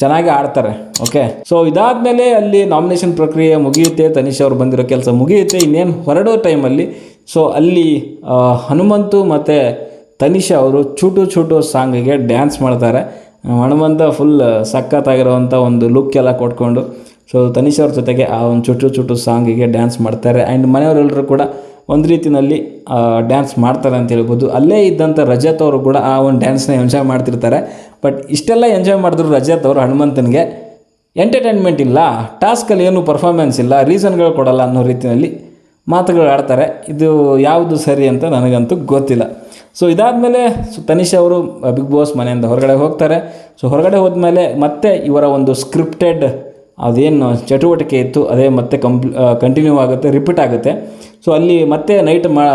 ಚೆನ್ನಾಗಿ ಆಡ್ತಾರೆ ಓಕೆ ಸೊ ಇದಾದಮೇಲೆ ಅಲ್ಲಿ ನಾಮಿನೇಷನ್ ಪ್ರಕ್ರಿಯೆ ಮುಗಿಯುತ್ತೆ, ತನಿಷ್ ಅವ್ರು ಬಂದಿರೋ ಕೆಲಸ ಮುಗಿಯುತ್ತೆ, ಇನ್ನೇನು ಹೊರಡೋ ಟೈಮಲ್ಲಿ ಸೊ ಅಲ್ಲಿ ಹನುಮಂತು ಮತ್ತು ತನಿಷಾ ಅವರು ಚೂಟು ಚೂಟು ಸಾಂಗಿಗೆ ಡ್ಯಾನ್ಸ್ ಮಾಡ್ತಾರೆ. ಹನುಮಂತ ಫುಲ್ ಸಖತ್ತಾಗಿರೋವಂಥ ಒಂದು ಲುಕ್ ಎಲ್ಲ ಕೊಟ್ಕೊಂಡು ಸೊ ತನಿಷ್ ಅವ್ರ ಜೊತೆಗೆ ಆ ಒಂದು ಚುಟು ಚುಟ್ಟು ಸಾಂಗಿಗೆ ಡ್ಯಾನ್ಸ್ ಮಾಡ್ತಾರೆ. ಆ್ಯಂಡ್ ಮನೆಯವರೆಲ್ಲರೂ ಕೂಡ ಒಂದು ರೀತಿಯಲ್ಲಿ ಡ್ಯಾನ್ಸ್ ಮಾಡ್ತಾರೆ ಅಂತ ಹೇಳ್ಬೋದು. ಅಲ್ಲೇ ಇದ್ದಂಥ ರಜತ್ ಅವರು ಕೂಡ ಆ ಒಂದು ಡ್ಯಾನ್ಸ್ನ ಎಂಜಾಯ್ ಮಾಡ್ತಿರ್ತಾರೆ. ಬಟ್ ಇಷ್ಟೆಲ್ಲ ಎಂಜಾಯ್ ಮಾಡಿದ್ರು ರಜತ್ ಅವರು ಹನುಮಂತನಿಗೆ. ಎಂಟರ್ಟೈನ್ಮೆಂಟ್ ಇಲ್ಲ ಟಾಸ್ಕಲ್ಲಿ ಏನು ಪರ್ಫಾರ್ಮೆನ್ಸ್ ಇಲ್ಲ ರೀಸನ್ಗಳು ಕೊಡಲ್ಲ ಅನ್ನೋ ರೀತಿಯಲ್ಲಿ ಮಾತುಗಳು ಆಡ್ತಾರೆ. ಇದು ಯಾವುದು ಸರಿ ಅಂತ ನನಗಂತೂ ಗೊತ್ತಿಲ್ಲ. ಸೊ ಇದಾದಮೇಲೆ ಸೊ ತನಿಷ್ ಅವರು ಬಿಗ್ ಬಾಸ್ ಮನೆಯಿಂದ ಹೊರಗಡೆ ಹೋಗ್ತಾರೆ. ಸೊ ಹೊರಗಡೆ ಹೋದ್ಮೇಲೆ ಮತ್ತೆ ಇವರ ಒಂದು ಸ್ಕ್ರಿಪ್ಟೆಡ್ ಅದೇನು ಚಟುವಟಿಕೆ ಇತ್ತು, ಅದೇ ಮತ್ತೆ ಕಂಪ್ ಕಂಟಿನ್ಯೂ ಆಗುತ್ತೆ ರಿಪೀಟ್ ಆಗುತ್ತೆ. ಸೊ ಅಲ್ಲಿ ಮತ್ತೆ ನೈಟ್ ಮಾ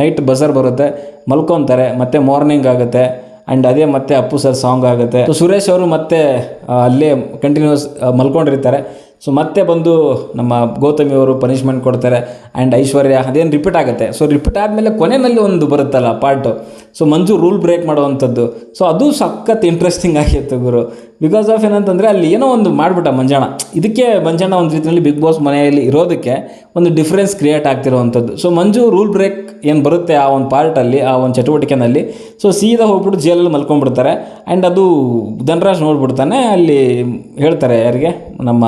ನೈಟ್ ಬಜರ್ ಬರುತ್ತೆ, ಮಲ್ಕೊತಾರೆ, ಮತ್ತೆ ಮಾರ್ನಿಂಗ್ ಆಗುತ್ತೆ ಆ್ಯಂಡ್ ಅದೇ ಮತ್ತೆ ಅಪ್ಪು ಸರ್ ಸಾಂಗ್ ಆಗುತ್ತೆ. ಸುರೇಶ್ ಅವರು ಮತ್ತೆ ಅಲ್ಲೇ ಕಂಟಿನ್ಯೂಸ್ ಮಲ್ಕೊಂಡಿರ್ತಾರೆ. ಸೊ ಮತ್ತೆ ಬಂದು ನಮ್ಮ ಗೌತಮಿ ಅವರು ಪನಿಷ್ಮೆಂಟ್ ಕೊಡ್ತಾರೆ ಆ್ಯಂಡ್ ಐಶ್ವರ್ಯ, ಅದೇನು ರಿಪೀಟ್ ಆಗುತ್ತೆ. ಸೊ ರಿಪೀಟ್ ಆದಮೇಲೆ ಕೊನೆಯಲ್ಲಿ ಒಂದು ಬರುತ್ತಲ್ಲ part so Manju rule break ಮಾಡುವಂಥದ್ದು. ಸೊ ಅದು ಸಖತ್ ಇಂಟ್ರೆಸ್ಟಿಂಗ್ ಆಗಿತ್ತು ಗುರು. ಬಿಕಾಸ್ ಆಫ್ ಏನಂತಂದರೆ ಅಲ್ಲಿ ಏನೋ ಒಂದು ಮಾಡಿಬಿಟ್ಟ ಮಂಜಾಣ. ಇದಕ್ಕೆ ಮಂಜಾಣ ಒಂದು ರೀತಿಯಲ್ಲಿ ಬಿಗ್ ಬಾಸ್ ಮನೆಯಲ್ಲಿ ಇರೋದಕ್ಕೆ ಒಂದು ಡಿಫ್ರೆನ್ಸ್ ಕ್ರಿಯೇಟ್ ಆಗ್ತಿರುವಂಥದ್ದು. ಸೊ ಮಂಜು ರೂಲ್ ಬ್ರೇಕ್ ಏನು ಬರುತ್ತೆ ಆ ಒಂದು ಪಾರ್ಟಲ್ಲಿ ಆ ಒಂದು ಚಟುವಟಿಕೆನಲ್ಲಿ. ಸೊ ಸೀದಾ ಹೋಗ್ಬಿಟ್ಟು ಜೈಲಲ್ಲಿ ಮಲ್ಕೊಂಡ್ಬಿಡ್ತಾರೆ. ಆ್ಯಂಡ್ ಅದು ಧನರಾಜ್ ನೋಡ್ಬಿಡ್ತಾನೆ. ಅಲ್ಲಿ ಹೇಳ್ತಾರೆ ಯಾರಿಗೆ? ನಮ್ಮ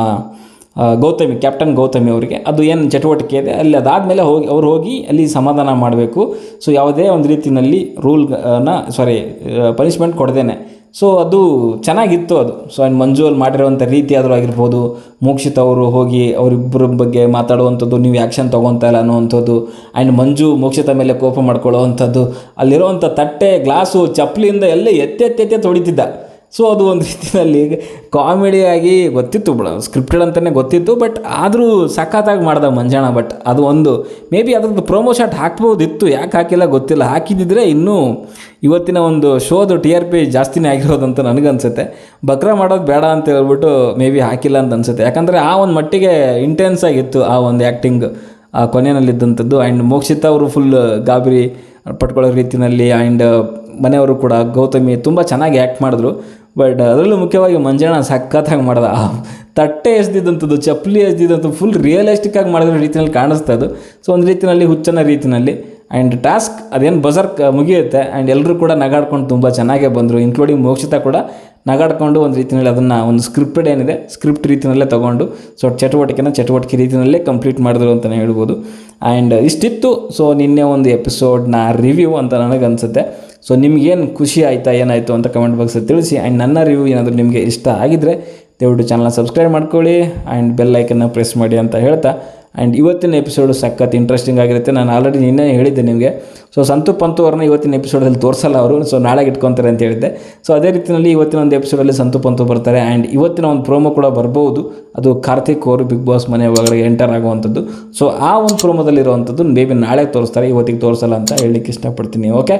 ಗೌತಮಿ, ಕ್ಯಾಪ್ಟನ್ ಗೌತಮಿ ಅವರಿಗೆ. ಅದು ಏನು ಚಟುವಟಿಕೆ ಇದೆ, ಅಲ್ಲಿ ಅದಾದಮೇಲೆ ಹೋಗಿ, ಅವ್ರು ಹೋಗಿ ಅಲ್ಲಿ ಸಮಾಧಾನ ಮಾಡಬೇಕು. ಸೊ ಯಾವುದೇ ಒಂದು ರೀತಿಯಲ್ಲಿ ರೂಲ್ನ ಸಾರಿ ಪನಿಷ್ಮೆಂಟ್ ಕೊಡ್ದೇನೆ. ಸೊ ಅದು ಚೆನ್ನಾಗಿತ್ತು ಅದು. ಸೊ ಆ್ಯಂಡ್ ಮಂಜು ಅಲ್ಲಿ ಮಾಡಿರುವಂಥ ರೀತಿ ಆಗಿರ್ಬೋದು. ಮೋಕ್ಷಿತ್ ಅವರು ಹೋಗಿ ಅವರಿಬ್ಬರ ಬಗ್ಗೆ ಮಾತಾಡುವಂಥದ್ದು, ನೀವು ಆ್ಯಕ್ಷನ್ ತೊಗೊತಾ ಇಲ್ಲ ಅನ್ನುವಂಥದ್ದು. ಆ್ಯಂಡ್ ಮಂಜು ಮೋಕ್ಷಿತ ಮೇಲೆ ಕೋಪ ಮಾಡ್ಕೊಳ್ಳೋವಂಥದ್ದು. ಅಲ್ಲಿರುವಂಥ ತಟ್ಟೆ ಗ್ಲಾಸು ಚಪ್ಪಲಿಯಿಂದ ಎಲ್ಲ ಎತ್ತೆತ್ತೆತ್ತೆ ತೊಡಿತಿದ್ದ ಸೊ ಅದು ಒಂದು ರೀತಿಯಲ್ಲಿ ಕಾಮಿಡಿಯಾಗಿ ಗೊತ್ತಿತ್ತು ಬಿಡ. ಸ್ಕ್ರಿಪ್ಟೆಡ್ ಅಂತಲೇ ಗೊತ್ತಿತ್ತು ಬಟ್ ಆದರೂ ಸಖತ್ತಾಗಿ ಮಾಡ್ದ ಮಂಜಾಣ. ಬಟ್ ಅದು ಒಂದು ಮೇ ಬಿ ಅದ್ರದ್ದು ಪ್ರೊಮೋ ಶಾಟ್ ಹಾಕ್ಬೋದಿತ್ತು ಯಾಕೆ ಹಾಕಿಲ್ಲ ಗೊತ್ತಿಲ್ಲ. ಹಾಕಿದ್ದಿದ್ರೆ ಇನ್ನೂ ಇವತ್ತಿನ ಒಂದು ಶೋದು ಟಿ ಆರ್ ಪಿ ಜಾಸ್ತಿನೇ ಆಗಿರೋದಂತ ನನಗನ್ಸುತ್ತೆ. ಬಕ್ರ ಮಾಡೋದು ಬೇಡ ಅಂತ ಹೇಳ್ಬಿಟ್ಟು ಮೇ ಬಿ ಹಾಕಿಲ್ಲ ಅಂತ ಅನ್ಸುತ್ತೆ. ಯಾಕಂದರೆ ಆ ಒಂದು ಮಟ್ಟಿಗೆ ಇಂಟೆನ್ಸ್ ಆಗಿತ್ತು ಆ ಒಂದು ಆ್ಯಕ್ಟಿಂಗ್ ಆ ಕೊನೆಯಲ್ಲಿದ್ದಂಥದ್ದು. ಆ್ಯಂಡ್ ಮೋಕ್ಷಿತ ಅವರು ಫುಲ್ ಗಾಬರಿ ಪಟ್ಕೊಳ್ಳೋ ರೀತಿಯಲ್ಲಿ ಆ್ಯಂಡ್ ಮನೆಯವರು ಕೂಡ ಗೌತಮಿ ತುಂಬ ಚೆನ್ನಾಗಿ ಆ್ಯಕ್ಟ್ ಮಾಡಿದ್ರು. ಬಟ್ ಅದರಲ್ಲೂ ಮುಖ್ಯವಾಗಿ ಮಂಜಣ್ಣ ಸಖತ್ತಾಗಿ ಮಾಡ್ದ. ತಟ್ಟೆ ಎಸ್ದಿದ್ದಂಥದ್ದು ಚಪ್ಪಲಿ ಎಸ್ದಿದ್ದಂಥದ್ದು ಫುಲ್ ರಿಯಲಿಸ್ಟಿಕ್ ಆಗಿ ಮಾಡಿರೋ ರೀತಿಯಲ್ಲಿ ಕಾಣಿಸ್ತಾ ಅದು ಸೊ ಒಂದು ರೀತಿಯಲ್ಲಿ ಹುಚ್ಚನ ರೀತಿಯಲ್ಲಿ ಆ್ಯಂಡ್ ಟಾಸ್ಕ್ ಅದೇನು ಬಜಾರ್ ಮುಗಿಯುತ್ತೆ. ಆ್ಯಂಡ್ ಎಲ್ಲರೂ ಕೂಡ ನಗಾಡ್ಕೊಂಡು ತುಂಬ ಚೆನ್ನಾಗೇ ಬಂದರು. ಇನ್ಕ್ಲೂಡಿಂಗ್ ಮೋಕ್ಷಿತ ಕೂಡ ನಗಾಡ್ಕೊಂಡು ಒಂದು ರೀತಿಯಲ್ಲಿ ಅದನ್ನು ಒಂದು ಸ್ಕ್ರಿಪ್ಟೆಡ್ ಏನಿದೆ ಸ್ಕ್ರಿಪ್ಟ್ ರೀತಿಯಲ್ಲೇ ತೊಗೊಂಡು. ಸೊ ಚಟುವಟಿಕೆನ ಚಟುವಟಿಕೆ ರೀತಿಯಲ್ಲೇ ಕಂಪ್ಲೀಟ್ ಮಾಡಿದ್ರು ಅಂತಲೇ ಹೇಳ್ಬೋದು. ಆ್ಯಂಡ್ ಇಷ್ಟಿತ್ತು. ಸೊ ನಿನ್ನೆ ಒಂದು ಎಪಿಸೋಡ್ನ ರಿವ್ಯೂ ಅಂತ ನನಗನ್ಸುತ್ತೆ. ಸೊ ನಿಮ್ಗೇನು ಖುಷಿ ಆಯಿತಾ, ಏನಾಯಿತು ಅಂತ ಕಮೆಂಟ್ ಬಾಕ್ಸಲ್ಲಿ ತಿಳಿಸಿ. ಆ್ಯಂಡ್ ನನ್ನ ರಿವ್ಯೂ ಏನಾದರೂ ನಿಮಗೆ ಇಷ್ಟ ಆಗಿದ್ದರೆ ದಯವಿಟ್ಟು ಚಾನಲ್ನ ಸಬ್ಸ್ಕ್ರೈಬ್ ಮಾಡ್ಕೊಳ್ಳಿ. ಆ್ಯಂಡ್ ಬೆಲ್ ಐಕನ್ನ ಪ್ರೆಸ್ ಮಾಡಿ ಅಂತ ಹೇಳ್ತಾ. ಆ್ಯಂಡ್ ಇವತ್ತಿನ ಎಪಿಸೋಡು ಸಖತ್ ಇಂಟ್ರೆಸ್ಟಿಂಗ್ ಆಗಿರುತ್ತೆ. ನಾನು ಆಲ್ರೆಡಿ ನಿನ್ನೆ ಹೇಳಿದ್ದೆ ನಿಮಗೆ. ಸೊ ಸಂತು ಪಂತು ಅವ್ರನ್ನ ಇವತ್ತಿನ ಎಪಿಸೋಡಲ್ಲಿ ತೋರಿಸಲ್ಲ ಅವರು. ಸೊ ನಾಳೆಗೆ ಇಟ್ಕೊತಾರೆ ಅಂತ ಹೇಳಿದ್ದೆ. ಸೊ ಅದೇ ರೀತಿಯಲ್ಲಿ ಇವತ್ತಿನ ಒಂದು ಎಪಿಸೋಡಲ್ಲಿ ಸಂತು ಪಂತು ಬರ್ತಾರೆ. ಆ್ಯಂಡ್ ಇವತ್ತಿನ ಒಂದು ಪ್ರೋಮೋ ಕೂಡ ಬರ್ಬೋದು. ಅದು ಕಾರ್ತಿಕ್ ಅವರು ಬಿಗ್ ಬಾಸ್ ಮನೆ ಒಳಗಡೆ ಎಂಟರ್ ಆಗುವಂಥದ್ದು. ಸೊ ಆ ಒಂದು ಪ್ರೋಮೋದಲ್ಲಿರುವಂಥದ್ದು ಮೇ ಬಿ ನಾಳೆ ತೋರಿಸ್ತಾರೆ. ಇವತ್ತಿಗೆ ತೋರಿಸಲ್ಲ ಅಂತ ಹೇಳಲಿಕ್ಕೆ ಇಷ್ಟಪಡ್ತೀನಿ. ಓಕೆ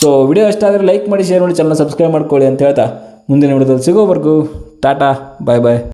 ಸೊ ವಿಡಿಯೋ ಇಷ್ಟ ಆದರೆ ಲೈಕ್ ಮಾಡಿ ಶೇರ್ ಮಾಡಿ ಚಾನಲ್ ಸಬ್ಸ್ಕ್ರೈಬ್ ಮಾಡ್ಕೊಳ್ಳಿ ಅಂತ ಹೇಳ್ತಾ ಮುಂದಿನ ವಿಡಿಯೋದಲ್ಲಿ ಸಿಗೋವರೆಗೂ. ಟಾಟಾ ಬಾಯ್ ಬಾಯ್